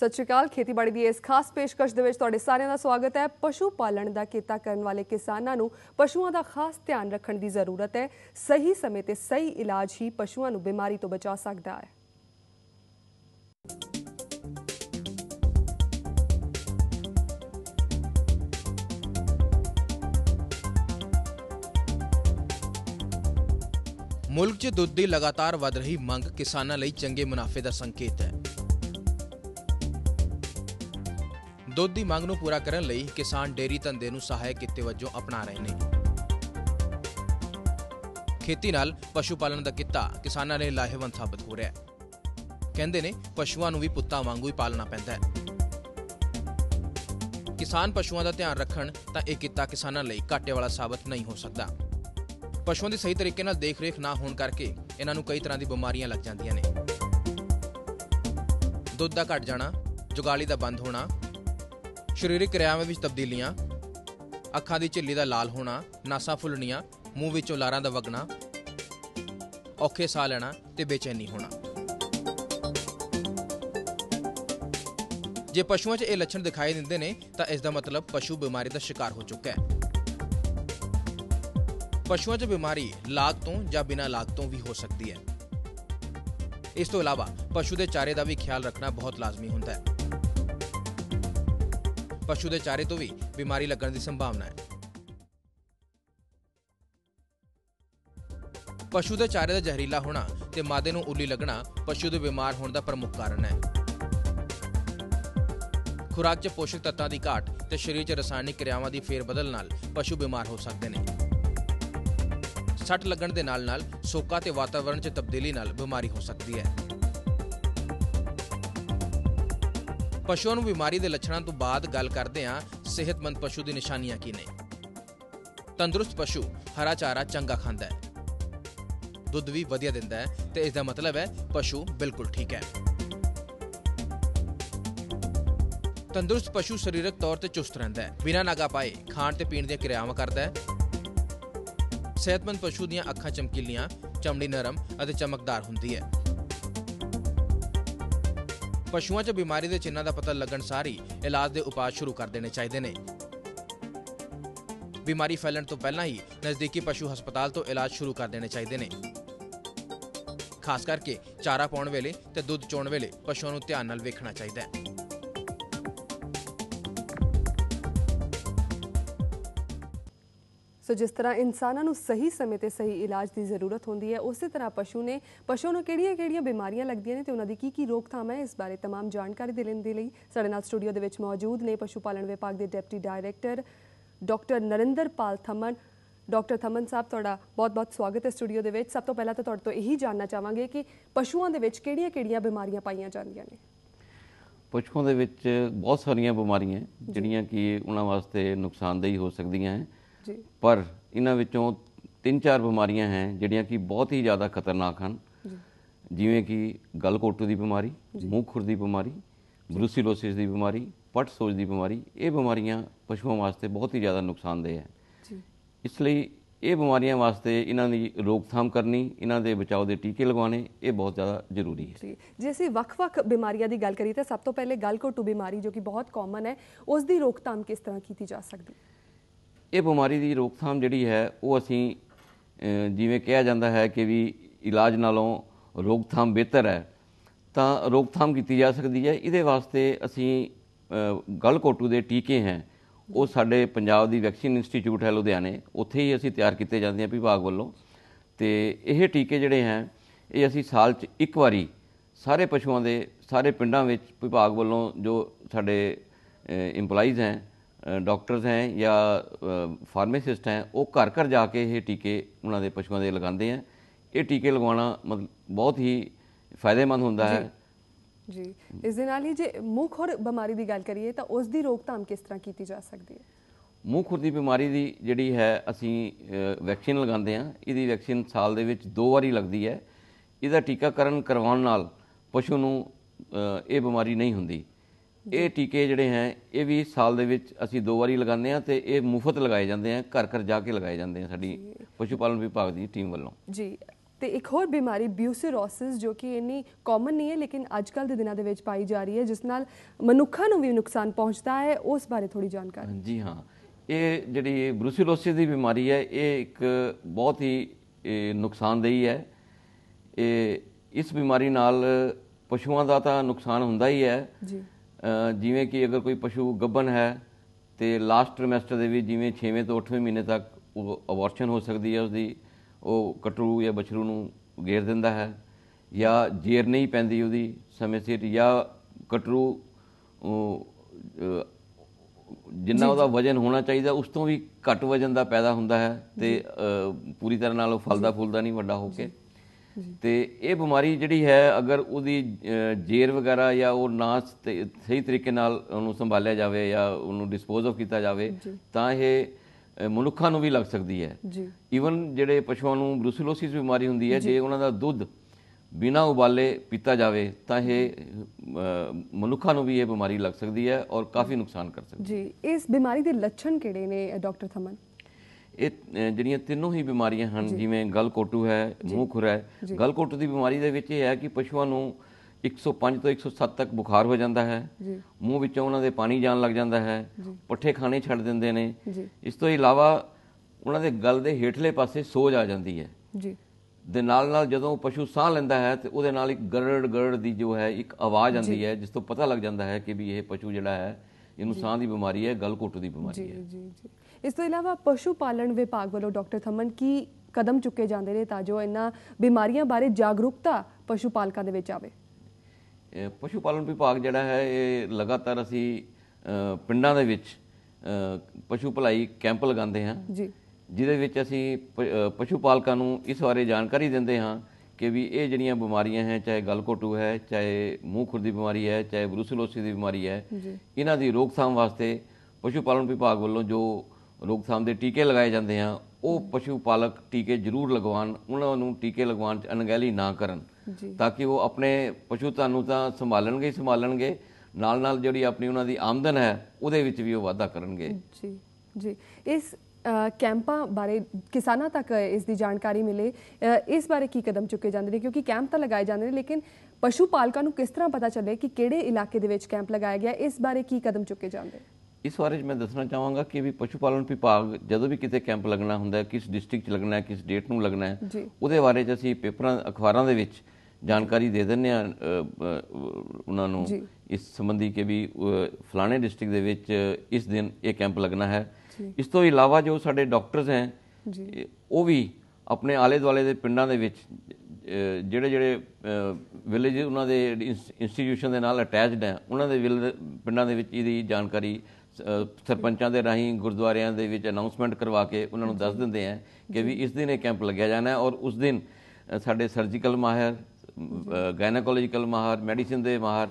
ਸਤਿ ਸ਼੍ਰੀ ਅਕਾਲ, ਖੇਤੀਬਾੜੀ ਦੀ ਇਸ ਖਾਸ ਪੇਸ਼ਕਸ਼ ਦੇ ਵਿੱਚ ਤੁਹਾਡੇ ਸਾਰਿਆਂ ਦਾ ਸਵਾਗਤ ਹੈ। ਪਸ਼ੂ ਪਾਲਣ ਦਾ ਕੀਤਾ ਕਰਨ ਵਾਲੇ ਕਿਸਾਨਾਂ ਨੂੰ ਪਸ਼ੂਆਂ ਦਾ ਖਾਸ ਧਿਆਨ ਰੱਖਣ ਦੀ ਜ਼ਰੂਰਤ ਹੈ। ਸਹੀ ਸਮੇਂ ਤੇ ਸਹੀ ਇਲਾਜ ਹੀ ਪਸ਼ੂਆਂ ਨੂੰ ਬਿਮਾਰੀ ਤੋਂ ਬਚਾ ਸਕਦਾ ਹੈ। ਮੁਲਕ 'ਚ ਦੁੱਧ ਦੀ ਲਗਾਤਾਰ ਵਧ ਰਹੀ ਮੰਗ ਕਿਸਾਨਾਂ ਲਈ ਚੰਗੇ ਮੁਨਾਫੇ ਦਾ ਸੰਕੇਤ ਹੈ। ਦੁੱਧ ਦੀ ਮੰਗ ਨੂੰ ਪੂਰਾ ਕਰਨ ਲਈ ਕਿਸਾਨ ਡੇਰੀ ਧੰਦੇ ਨੂੰ ਸਹਾਇਕ ਕਿੱਤੇ ਵਜੋਂ ਅਪਣਾ ਰਹੇ ਨੇ। ਖੇਤੀ ਨਾਲ ਪਸ਼ੂ ਪਾਲਣ ਦਾ ਕਿੱਤਾ ਕਿਸਾਨਾਂ ਲਈ ਲਾਹੇਵੰਦ ਸਾਬਤ ਹੋ ਰਿਹਾ ਹੈ। ਕਹਿੰਦੇ ਨੇ ਪਸ਼ੂਆਂ ਨੂੰ ਵੀ ਪੁੱਤਾਂ ਵਾਂਗੂ ਹੀ ਪਾਲਣਾ ਪੈਂਦਾ ਹੈ। ਕਿਸਾਨ ਪਸ਼ੂਆਂ ਦਾ ਧਿਆਨ ਰੱਖਣ ਤਾਂ ਇਹ ਕਿੱਤਾ ਕਿਸਾਨਾਂ ਲਈ ਘਾਟੇ ਵਾਲਾ ਸਾਬਤ ਨਹੀਂ ਹੋ ਸਕਦਾ। ਪਸ਼ੂਆਂ ਦੀ ਸਹੀ ਤਰੀਕੇ ਨਾਲ ਦੇਖ-ਰੇਖ ਨਾ ਹੋਣ ਕਰਕੇ ਇਹਨਾਂ ਨੂੰ ਕਈ ਤਰ੍ਹਾਂ ਦੀ ਬਿਮਾਰੀਆਂ ਲੱਗ ਜਾਂਦੀਆਂ ਨੇ। ਦੁੱਧ ਦਾ ਘਟ ਜਾਣਾ, ਜੁਗਾਲੀ ਦਾ ਬੰਦ ਹੋਣਾ ਸਰੀਰਕ ਕਿਰਿਆਵਾਂ ਵਿੱਚ ਤਬਦੀਲੀਆਂ, ਅੱਖਾਂ ਦੀ ਝਿੱਲੀ ਦਾ ਲਾਲ ਹੋਣਾ, ਨਾਸਾਂ ਫੁੱਲਣੀਆਂ, ਮੂੰਹ ਵਿੱਚੋਂ ਲਾਰਾਂ ਦਾ ਵਗਣਾ, ਔਖੇ ਸਾਹ ਲੈਣਾ ਤੇ ਬੇਚੈਨੀ ਹੋਣਾ। ਜੇ ਪਸ਼ੂਆਂ 'ਚ ਇਹ ਲੱਛਣ ਦਿਖਾਈ ਦਿੰਦੇ ਨੇ, ਤਾਂ ਇਸ ਦਾ ਮਤਲਬ ਪਸ਼ੂ ਬਿਮਾਰੀ ਦਾ ਸ਼ਿਕਾਰ ਹੋ ਚੁੱਕਾ ਹੈ। ਪਸ਼ੂਆਂ 'ਚ ਬਿਮਾਰੀ ਲਾਗ ਤੋਂ ਜਾਂ ਬਿਨਾਂ ਲਾਗ ਤੋਂ ਵੀ ਹੋ ਸਕਦੀ ਹੈ। ਇਸ ਤੋਂ ਇਲਾਵਾ ਪਸ਼ੂ ਦੇ ਚਾਰੇ ਦਾ ਵੀ ਖਿਆਲ ਰੱਖਣਾ ਬਹੁਤ ਲਾਜ਼ਮੀ ਹੁੰਦਾ ਹੈ। ਪਸ਼ੂ ਦੇ ਚਾਰੇ ਤੋਂ ਵੀ ਬਿਮਾਰੀ ਲੱਗਣ ਦੀ ਸੰਭਾਵਨਾ ਹੈ। ਪਸ਼ੂ ਦੇ ਚਾਰੇ ਦਾ ਜ਼ਹਿਰੀਲਾ ਹੋਣਾ ਤੇ ਮਾਦੇ ਨੂੰ ਉੱਲੀ ਲੱਗਣਾ ਪਸ਼ੂ ਦੇ ਬਿਮਾਰ ਹੋਣ ਦਾ ਪ੍ਰਮੁੱਖ ਕਾਰਨ ਹੈ। ਖੁਰਾਕ 'ਚ ਪੋਸ਼ਕ ਤੱਤਾਂ ਦੀ ਘਾਟ ਤੇ ਸਰੀਰ 'ਚ ਰਸਾਇਣਿਕ ਕਿਰਿਆਵਾਂ ਦੀ ਫੇਰਬਦਲ ਨਾਲ ਪਸ਼ੂ ਬਿਮਾਰ ਹੋ ਸਕਦੇ ਨੇ। ਸੱਟ ਲੱਗਣ ਦੇ ਨਾਲ-ਨਾਲ ਸੋਕਾ ਤੇ ਵਾਤਾਵਰਣ 'ਚ ਤਬਦੀਲੀ ਨਾਲ ਬਿਮਾਰੀ ਹੋ ਸਕਦੀ ਹੈ। ਪਸ਼ੂਆਂ ਨੂੰ ਬਿਮਾਰੀ ਦੇ ਲੱਛਣਾਂ ਤੋਂ ਬਾਅਦ ਗੱਲ ਕਰਦੇ ਹਾਂ, ਸਿਹਤਮੰਦ ਪਸ਼ੂ ਦੀ ਨਿਸ਼ਾਨੀਆਂ ਕੀ ਨੇ? ਤੰਦਰੁਸਤ ਪਸ਼ੂ, ਹਰਾ ਚਾਰਾ ਚੰਗਾ ਖਾਂਦਾ ਹੈ। ਦੁੱਧ ਵੀ ਵਧੀਆ ਦਿੰਦਾ ਹੈ ਤੇ ਇਸ ਦਾ ਮਤਲਬ ਹੈ ਪਸ਼ੂ ਬਿਲਕੁਲ ਠੀਕ ਹੈ। ਤੰਦਰੁਸਤ ਪਸ਼ੂ ਸਰੀਰਕ ਤੌਰ ਤੇ ਚੁਸਤ ਰਹਿੰਦਾ ਹੈ। ਬਿਨਾਂ ਨਾਗਾ ਪਾਏ ਖਾਣ ਤੇ ਪੀਣ ਦੀਆਂ ਕਿਰਿਆਵਾਂ ਕਰਦਾ ਹੈ। ਸਿਹਤਮੰਦ ਪਸ਼ੂ ਦੀਆਂ ਅੱਖਾਂ ਚਮਕੀਲੀਆਂ, ਚਮੜੀ ਨਰਮ ਅਤੇ ਚਮਕਦਾਰ ਹੁੰਦੀ ਹੈ। ਪਸ਼ੂਆਂ 'ਚ ਬਿਮਾਰੀ ਦੇ ਚਿੰਨ੍ਹਾਂ ਦਾ ਪਤਾ ਲੱਗਣ ਸਾਰ ਹੀ ਇਲਾਜ ਦੇ ਉਪਾਅ ਸ਼ੁਰੂ ਕਰ ਦੇਣੇ ਚਾਹੀਦੇ ਨੇ। ਬਿਮਾਰੀ ਫੈਲਣ ਤੋਂ ਪਹਿਲਾਂ ਹੀ ਨਜ਼ਦੀਕੀ ਪਸ਼ੂ ਹਸਪਤਾਲ ਤੋਂ ਇਲਾਜ ਸ਼ੁਰੂ ਕਰ ਦੇਣੇ ਚਾਹੀਦੇ ਨੇ। ਖਾਸ ਕਰਕੇ ਚਾਰਾ ਪਾਉਣ ਵੇਲੇ ਤੇ ਦੁੱਧ ਚੋਣ ਵੇਲੇ ਪਸ਼ੂਆਂ ਨੂੰ ਧਿਆਨ ਨਾਲ ਵੇਖਣਾ ਚਾਹੀਦਾ ਹੈ। ਸੋ ਜਿਸ ਤਰ੍ਹਾਂ ਇਨਸਾਨਾਂ ਨੂੰ ਸਹੀ ਸਮੇਂ ਤੇ ਸਹੀ ਇਲਾਜ ਦੀ ਜ਼ਰੂਰਤ ਹੁੰਦੀ ਹੈ ਉਸੇ ਤਰ੍ਹਾਂ ਪਸ਼ੂ ਨੇ ਪਸ਼ੂ ਨੂੰ ਕਿਹੜੀਆਂ-ਕਿਹੜੀਆਂ ਬਿਮਾਰੀਆਂ ਲੱਗਦੀਆਂ ਨੇ ਤੇ ਉਹਨਾਂ ਦੀ ਕੀ-ਕੀ ਰੋਕਥਾਮ ਹੈ ਇਸ ਬਾਰੇ तमाम ਜਾਣਕਾਰੀ ਦੇਣ ਦੇ ਲਈ ਸਾਡੇ ਨਾਲ ਸਟੂਡੀਓ ਦੇ ਵਿੱਚ ਮੌਜੂਦ ਨੇ ਪਸ਼ੂ ਪਾਲਣ ਵਿਭਾਗ ਦੇ deputy director doctor Narinderpal Thaman doctor Thaman sahib ਤੁਹਾਡਾ ਬਹੁਤ-ਬਹੁਤ ਸਵਾਗਤ ਹੈ ਸਟੂਡੀਓ ਦੇ ਵਿੱਚ ਸਭ ਤੋਂ ਪਹਿਲਾਂ ਤਾਂ ਤੁਹਾਡੇ ਤੋਂ ਇਹੀ ਜਾਨਣਾ ਚਾਹਾਂਗੇ ਕਿ ਪਸ਼ੂਆਂ ਦੇ ਵਿੱਚ ਕਿਹੜੀਆਂ-ਕਿਹੜੀਆਂ ਬਿਮਾਰੀਆਂ ਪਾਈਆਂ ਜਾਂਦੀਆਂ ਨੇ ਪਸ਼ੂਆਂ ਦੇ ਵਿੱਚ ਬਹੁਤ ਸਾਰੀਆਂ ਬਿਮਾਰੀਆਂ ਜਿਹੜੀਆਂ ਕਿ ਉਹਨਾਂ ਵਾਸਤੇ ਨੁਕਸਾਨਦੇਹੀ ਹੋ ਸਕਦੀਆਂ ਹੈ ਜੀ। ਪਰ ਇਹਨਾਂ ਵਿੱਚੋਂ ਤਿੰਨ ਚਾਰ ਬਿਮਾਰੀਆਂ ਹੈ ਜਿਹੜੀਆਂ ਕਿ ਬਹੁਤ ਹੀ ਜ਼ਿਆਦਾ ਖਤਰਨਾਕ ਹਨ। ਜਿਵੇਂ ਕਿ ਗਲਘੋਟੂ ਦੀ ਬਿਮਾਰੀ ਮੂੰਹ ਖੁਰ ਦੀ ਬਿਮਾਰੀ ਬਰੂਸੀਲੋਸਿਸ ਦੀ ਬਿਮਾਰੀ ਪਟ ਸੋਜ ਦੀ ਬਿਮਾਰੀ ਇਹ ਬਿਮਾਰੀਆਂ ਪਸ਼ੂਆਂ ਵਾਸਤੇ ਬਹੁਤ ਹੀ ਜ਼ਿਆਦਾ ਨੁਕਸਾਨਦੇਹ ਹੈ। ਜੀ। ਇਸ ਲਈ ਇਹ ਬਿਮਾਰੀਆਂ ਵਾਸਤੇ ਇਹਨਾਂ ਦੀ ਰੋਕਥਾਮ ਕਰਨੀ ਇਹਨਾਂ ਦੇ ਬਚਾਓ ਦੇ ਟੀਕੇ ਲਗਵਾਉਣੇ ਇਹ ਬਹੁਤ ਜ਼ਿਆਦਾ ਜ਼ਰੂਰੀ ਹੈ। ਜੀ। ਜੇ ਅਸੀਂ ਵੱਖ-ਵੱਖ ਬਿਮਾਰੀਆਂ ਦੀ ਗੱਲ ਕਰੀਏ ਤਾਂ ਸਭ ਤੋਂ ਪਹਿਲੇ ਗਲਘੋਟੂ ਬਿਮਾਰੀ ਜੋ ਕਿ ਬਹੁਤ ਕਾਮਨ ਹੈ ਉਸ ਦੀ ਰੋਕਥਾਮ ਕਿਸ ਤਰ੍ਹਾਂ ਕੀਤੀ ਜਾ ਸਕਦੀ? ਹੈ ਇਹ ਬਿਮਾਰੀ ਦੀ ਰੋਕਥਾਮ ਜਿਹੜੀ ਹੈ, ਉਹ ਅਸੀਂ ਜਿਵੇਂ ਕਿਹਾ ਜਾਂਦਾ ਹੈ ਕਿ ਵੀ ਇਲਾਜ ਨਾਲੋਂ ਰੋਕਥਾਮ ਬਿਹਤਰ ਹੈ, ਤਾਂ ਰੋਕਥਾਮ ਕੀਤੀ ਜਾ ਸਕਦੀ ਹੈ। ਇਹਦੇ ਵਾਸਤੇ ਅਸੀਂ ਗਲਕੋਟੂ ਦੇ ਟੀਕੇ ਹੈ। ਉਹ ਸਾਡੇ ਪੰਜਾਬ ਦੀ ਵੈਕਸੀਨ ਇੰਸਟੀਚਿਊਟ ਹੈ ਲੁਧਿਆਣੇ। ਉੱਥੇ ਹੀ ਅਸੀਂ ਤਿਆਰ ਕੀਤੇ ਜਾਂਦੇ ਆ ਵਿਭਾਗ ਵੱਲੋਂ। ਤੇ ਇਹ ਟੀਕੇ ਜਿਹੜੇ ਹੈ, ਇਹ ਅਸੀਂ ਸਾਲ 'ਚ ਇੱਕ ਵਾਰੀ ਸਾਰੇ ਪਸ਼ੂਆਂ ਦੇ, ਸਾਰੇ ਪਿੰਡਾਂ ਵਿੱਚ ਵਿਭਾਗ ਵੱਲੋਂ ਜੋ ਸਾਡੇ EMPLOYEES ਹੈ ਡਾਕਟਰਸ ਹੈ ਜਾਂ ਫਾਰਮਾਸਿਸਟ ਹੈ ਉਹ ਘਰ ਘਰ ਜਾ ਕੇ ਇਹ ਟੀਕੇ ਉਹਨਾਂ ਦੇ ਪਸ਼ੂਆਂ ਦੇ ਲਗਾਉਂਦੇ ਆ। ਇਹ ਟੀਕੇ ਲਗਵਾਉਣਾ ਮਤਲਬ ਬਹੁਤ ਹੀ ਫਾਇਦੇਮੰਦ ਹੁੰਦਾ ਹੈ। ਜੀ। ਇਸ ਦੇ ਨਾਲ ਹੀ ਜੇ ਮੂੰਹ ਖੁਰ ਬਿਮਾਰੀ ਦੀ ਗੱਲ ਕਰੀਏ ਤਾਂ ਉਸ ਦੀ ਰੋਕਥਾਮ ਕਿਸ ਤਰ੍ਹਾਂ ਕੀਤੀ ਜਾ ਸਕਦੀ ਹੈ? ਮੂੰਹ ਖੁਰ ਦੀ ਬਿਮਾਰੀ ਦੀ ਜਿਹੜੀ ਹੈ ਅਸੀਂ ਵੈਕਸੀਨ ਲਗਾਉਂਦੇ ਆ ਇਹਦੀ ਵੈਕਸੀਨ ਸਾਲ ਦੇ ਵਿੱਚ ਦੋ ਵਾਰੀ ਲੱਗਦੀ ਹੈ। ਇਹਦਾ ਟੀਕਾਕਰਨ ਕਰਵਾਉਣ ਨਾਲ ਪਸ਼ੂ ਨੂੰ ਇਹ ਬਿਮਾਰੀ ਨਹੀਂ ਹੁੰਦੀ। ਇਹ ਟੀਕੇ ਜਿਹੜੇ ਹੈ ਇਹ ਵੀ ਸਾਲ ਦੇ ਵਿੱਚ ਅਸੀਂ ਦੋ ਵਾਰੀ ਲਗਾਉਂਦੇ ਆ ਤੇ ਇਹ ਮੁਫਤ ਲਗਾਏ ਜਾਂਦੇ ਆ ਘਰ ਘਰ ਜਾ ਕੇ ਲਗਾਏ ਜਾਂਦੇ ਆ ਸਾਡੀ ਪਸ਼ੂ ਪਾਲਣ ਵਿਭਾਗ ਦੀ ਟੀਮ ਵੱਲੋਂ। ਜੀ ਤੇ ਇੱਕ ਹੋਰ ਬਿਮਾਰੀ ਬਿਊਸਰੋਸਿਸ ਜੋ ਕਿ ਇੰਨੀ ਕਾਮਨ ਨਹੀਂ ਹੈ ਲੇਕਿਨ ਅੱਜ ਕੱਲ ਦੇ ਦਿਨਾਂ ਦੇ ਵਿੱਚ ਪਾਈ ਜਾ ਰਹੀ ਹੈ ਜਿਸ ਨਾਲ ਮਨੁੱਖਾਂ ਨੂੰ ਵੀ ਨੁਕਸਾਨ ਪਹੁੰਚਦਾ ਹੈ ਉਸ ਬਾਰੇ ਥੋੜੀ ਜਾਣਕਾਰੀ। ਜੀ ਹਾਂ ਇਹ ਜਿਹੜੀ ਬਰੂਸੀਲੋਸਿਸ ਦੀ ਬਿਮਾਰੀ ਹੈ ਇਹ ਇੱਕ ਬਹੁਤ ਹੀ ਨੁਕਸਾਨਦੇਹੀ ਹੈ। ਇਹ ਇਸ ਬਿਮਾਰੀ ਨਾਲ ਪਸ਼ੂਆਂ ਦਾ ਤਾਂ ਨੁਕਸਾਨ ਹੁੰਦਾ ਹੀ ਹੈ। ਜੀ। ਜਿਵੇਂ ਕਿ ਅਗਰ ਕੋਈ ਪਸ਼ੂ ਗੱਭਨ ਹੈ ਤੇ ਲਾਸਟ ਟ੍ਰਿਮੈਸਟਰ ਦੇ ਵਿੱਚ ਜਿਵੇਂ 6ਵੇਂ ਤੋਂ 8ਵੇਂ ਮਹੀਨੇ ਤੱਕ ਉਹ ਅਬੋਰਸ਼ਨ ਹੋ ਸਕਦੀ ਹੈ ਉਸਦੀ ਉਹ ਕਟਰੂ ਜਾਂ ਬਛਰੂ ਨੂੰ ਗੇਰ ਦਿੰਦਾ ਹੈ ਜਾਂ ਜੇਰ ਨਹੀਂ ਪੈਂਦੀ ਉਹਦੀ ਸਮੇਂ ਸਿਰ ਜਾਂ ਕਟਰੂ ਜਿੰਨਾ ਉਹਦਾ ਵਜਨ ਹੋਣਾ ਚਾਹੀਦਾ ਉਸ ਤੋਂ ਵੀ ਘੱਟ ਵਜਨ ਦਾ ਪੈਦਾ ਹੁੰਦਾ ਹੈ ਤੇ ਪੂਰੀ ਤਰ੍ਹਾਂ ਨਾਲ ਉਹ ਫਲਦਾ ਫੁੱਲਦਾ ਨਹੀਂ ਵੱਡਾ ਹੋ ਕੇ। ਤੇ ਇਹ ਬਿਮਾਰੀ ਜਿਹੜੀ ਹੈ ਅਗਰ ਉਹਦੀ ਜੇਰ ਵਗੈਰਾ ਜਾਂ ਉਹ ਨਾ ਸਹੀ ਤਰੀਕੇ ਨਾਲ ਉਹਨੂੰ ਸੰਭਾਲਿਆ ਜਾਵੇ ਜਾਂ ਉਹਨੂੰ ਡਿਸਪੋਜ਼ ਆਫ ਕੀਤਾ ਜਾਵੇ ਤਾਂ ਇਹ ਮਨੁੱਖਾਂ ਨੂੰ ਵੀ ਲੱਗ ਸਕਦੀ ਹੈ। ਜੀ। ਈਵਨ ਜਿਹੜੇ ਪਸ਼ੂਆਂ ਨੂੰ ਬਰੂਸੀਲੋਸਿਸ ਬਿਮਾਰੀ ਹੁੰਦੀ ਹੈ ਜੇ। ਉਹਨਾਂ ਦਾ ਦੁੱਧ ਬਿਨਾਂ ਉਬਾਲੇ ਪੀਤਾ ਜਾਵੇ ਤਾਂ ਇਹ ਮਨੁੱਖਾਂ ਨੂੰ ਵੀ ਇਹ ਬਿਮਾਰੀ ਲੱਗ ਸਕਦੀ ਹੈ ਔਰ ਕਾਫੀ ਨੁਕਸਾਨ ਕਰ ਸਕਦੀ ਹੈ। ਜੀ ਇਸ ਬਿਮਾਰੀ ਦੇ ਲੱਛਣ ਕਿਹੜੇ ਨੇ ਡਾਕਟਰ ਥਮਨ? ਇਹ ਜਿਹੜੀਆਂ ਤਿੰਨੋਂ ਹੀ ਬਿਮਾਰੀਆਂ ਹਨ ਜਿਵੇਂ ਗਲਕੋਟੂ ਹੈ ਮੂੰਹ ਖੁਰਾ ਹੈ ਗਲਕੋਟੂ ਦੀ ਬਿਮਾਰੀ ਦੇ ਵਿੱਚ ਇਹ ਹੈ ਕਿ ਪਸ਼ੂਆਂ ਨੂੰ 105 ਤੋਂ 107 ਤੱਕ ਬੁਖਾਰ ਹੋ ਜਾਂਦਾ ਹੈ ਜੀ। ਮੂੰਹ ਵਿੱਚੋਂ ਉਹਨਾਂ ਦੇ ਪਾਣੀ ਜਾਣ ਲੱਗ ਜਾਂਦਾ ਹੈ ਪੱਠੇ ਖਾਣੇ ਛੱਡ ਦਿੰਦੇ ਨੇ। ਜੀ। ਇਸ ਤੋਂ ਇਲਾਵਾ ਉਹਨਾਂ ਦੇ ਗਲ ਦੇ ਹੇਠਲੇ ਪਾਸੇ ਸੋਜ ਆ ਜਾਂਦੀ ਹੈ। ਜੀ। ਦੇ ਨਾਲ ਨਾਲ ਜਦੋਂ ਪਸ਼ੂ ਸਾਹ ਲੈਂਦਾ ਹੈ ਤੇ ਉਹਦੇ ਨਾਲ ਇੱਕ ਗਰੜ ਗਰੜ ਦੀ ਜੋ ਹੈ ਇੱਕ ਆਵਾਜ਼ ਆਉਂਦੀ ਹੈ ਜਿਸ ਤੋਂ ਪਤਾ ਲੱਗ ਜਾਂਦਾ ਹੈ ਕਿ ਵੀ ਇਹ ਪਸ਼ੂ ਜਿਹੜਾ ਹੈ ਇਹਨੂੰ ਸਾਹ ਦੀ ਬਿਮਾਰੀ ਹੈ ਗਲਘੋਟੂ ਦੀ ਬਿਮਾਰੀ ਜੀ ਹੈ। ਜੀ ਜੀ। ਇਸ ਤੋਂ ਇਲਾਵਾ ਪਸ਼ੂ ਪਾਲਣ ਵਿਭਾਗ ਵੱਲੋਂ ਡਾਕਟਰ ਥਮਨ ਕੀ ਕਦਮ ਚੁੱਕੇ ਜਾਂਦੇ ਨੇ ਤਾਂ ਜੋ ਇਹਨਾਂ ਬਿਮਾਰੀਆਂ ਬਾਰੇ ਜਾਗਰੂਕਤਾ ਪਸ਼ੂ ਪਾਲਕਾਂ ਦੇ ਵਿੱਚ ਆਵੇ? ਪਸ਼ੂ ਪਾਲਣ ਵਿਭਾਗ ਜਿਹੜਾ ਹੈ ਇਹ ਲਗਾਤਾਰ ਅਸੀਂ ਪਿੰਡਾਂ ਦੇ ਵਿੱਚ ਪਸ਼ੂ ਭਲਾਈ ਕੈਂਪ ਲਗਾਉਂਦੇ ਹਾਂ। ਜੀ। ਜਿਹਦੇ ਵਿੱਚ ਅਸੀਂ ਪਸ਼ੂ ਪਾਲਕਾਂ ਨੂੰ ਇਸ ਬਾਰੇ ਜਾਣਕਾਰੀ ਦਿੰਦੇ ਹਾਂ ਕਿ ਵੀ ਇਹ ਜਿਹੜੀਆਂ ਬਿਮਾਰੀਆਂ ਹੈ ਚਾਹੇ ਗਲਘੋਟੂ ਹੈ ਚਾਹੇ ਮੂੰਹ ਖੁਰ ਦੀ ਬਿਮਾਰੀ ਹੈ ਚਾਹੇ ਬਰੂਸਲੋਸਿਸ ਦੀ ਬਿਮਾਰੀ ਹੈ ਇਹਨਾਂ ਦੀ ਰੋਕਥਾਮ ਵਾਸਤੇ ਪਸ਼ੂ ਪਾਲਣ ਵਿਭਾਗ ਵੱਲੋਂ ਜੋ ਰੋਕਥਾਮ ਦੇ ਟੀਕੇ ਲਗਾਏ ਜਾਂਦੇ ਆ ਉਹ ਪਸ਼ੂ ਪਾਲਕ ਟੀਕੇ ਜ਼ਰੂਰ ਲਗਵਾਉਣ ਉਹਨਾਂ ਨੂੰ ਟੀਕੇ ਲਗਵਾਉਣ 'ਚ ਅਣਗਹਿਲੀ ਨਾ ਕਰਨ ਜੀ। ਤਾਂ ਕਿ ਉਹ ਆਪਣੇ ਪਸ਼ੂ ਧਨ ਨੂੰ ਤਾਂ ਸੰਭਾਲਣਗੇ ਹੀ ਸੰਭਾਲਣਗੇ ਨਾਲ ਨਾਲ ਜਿਹੜੀ ਆਪਣੀ ਉਹਨਾਂ ਦੀ ਆਮਦਨ ਹੈ ਉਹਦੇ ਵਿੱਚ ਵੀ ਉਹ ਵਾਧਾ ਕਰਨਗੇ। ਜੀ ਜੀ। ਇਸ ਕੈਂਪਾਂ ਬਾਰੇ ਕਿਸਾਨਾਂ ਤੱਕ ਇਸ ਦੀ ਜਾਣਕਾਰੀ ਮਿਲੇ। ਇਸ ਬਾਰੇ ਕੀ ਕਦਮ ਚੁੱਕੇ ਜਾਂਦੇ ਨੇ? ਕਿਉਂਕਿ ਕੈਂਪ ਤਾਂ ਲਗਾਏ ਜਾਂਦੇ ਨੇ ਲੇਕਿਨ ਪਸ਼ੂ ਪਾਲਕਾਂ ਨੂੰ ਕਿਸ ਤਰ੍ਹਾਂ ਪਤਾ ਚੱਲੇ ਕਿ ਕਿਹੜੇ ਇਲਾਕੇ ਦੇ ਵਿੱਚ ਕੈਂਪ ਲਗਾਇਆ ਗਿਆ? ਇਸ ਬਾਰੇ ਕੀ ਕਦਮ ਚੁੱਕੇ ਜਾਂਦੇ? ਇਸ ਬਾਰੇ ਮੈਂ ਦੱਸਣਾ ਚਾਹਾਂਗਾ ਕਿ ਵੀ ਪਸ਼ੂ ਪਾਲਣ ਵਿਭਾਗ ਜਦੋਂ ਵੀ ਕਿਤੇ ਕੈਂਪ ਲੱਗਣਾ ਹੁੰਦਾ ਕਿਸ ਡਿਸਟ੍ਰਿਕਟ 'ਚ ਲੱਗਣਾ ਹੈ ਕਿਸ ਡੇਟ ਨੂੰ ਲੱਗਣਾ ਹੈ ਉਹਦੇ ਬਾਰੇ 'ਚ ਅਸੀਂ ਪੇਪਰਾਂ ਅਖਬਾਰਾਂ ਦੇ ਵਿੱਚ ਜਾਣਕਾਰੀ ਦੇ ਦਿੰਦੇ ਆ ਉਹਨਾਂ ਨੂੰ। ਇਸ ਸੰਬੰਧੀ ਕਿ ਵੀ ਫਲਾਣੇ ਡਿਸਟ੍ਰਿਕਟ ਦੇ ਵਿੱਚ ਇਸ ਦਿਨ ਇਹ ਕੈਂਪ ਲੱਗਣਾ ਹੈ। ਇਸ ਤੋਂ ਇਲਾਵਾ ਜੋ ਸਾਡੇ ਡਾਕਟਰਸ ਹੈ ਉਹ ਵੀ ਆਪਣੇ ਆਲੇ ਦੁਆਲੇ ਦੇ ਪਿੰਡਾਂ ਦੇ ਵਿੱਚ ਜਿਹੜੇ ਜਿਹੜੇ ਵਿਲੇਜ ਉਹਨਾਂ ਦੇ ਇੰਸਟੀਟਿਊਸ਼ਨ ਦੇ ਨਾਲ ਅਟੈਚਡ ਹੈ ਉਹਨਾਂ ਦੇ ਪਿੰਡਾਂ ਦੇ ਵਿੱਚ ਇਹਦੀ ਜਾਣਕਾਰੀ ਸਰਪੰਚਾਂ ਦੇ ਰਾਹੀਂ ਗੁਰਦੁਆਰਿਆਂ ਦੇ ਵਿੱਚ ਅਨਾਉਂਸਮੈਂਟ ਕਰਵਾ ਕੇ ਉਹਨਾਂ ਨੂੰ ਦੱਸ ਦਿੰਦੇ ਆ ਕਿ ਵੀ ਇਸ ਦਿਨ ਇਹ ਕੈਂਪ ਲੱਗਿਆ ਜਾਣਾ ਔਰ ਉਸ ਦਿਨ ਸਾਡੇ ਸਰਜੀਕਲ ਮਾਹਿਰ ਗਾਇਨੋਕੋਲੋਜੀਕਲ ਮਾਹਰ ਮੈਡੀਸਿਨ ਦੇ ਮਾਹਰ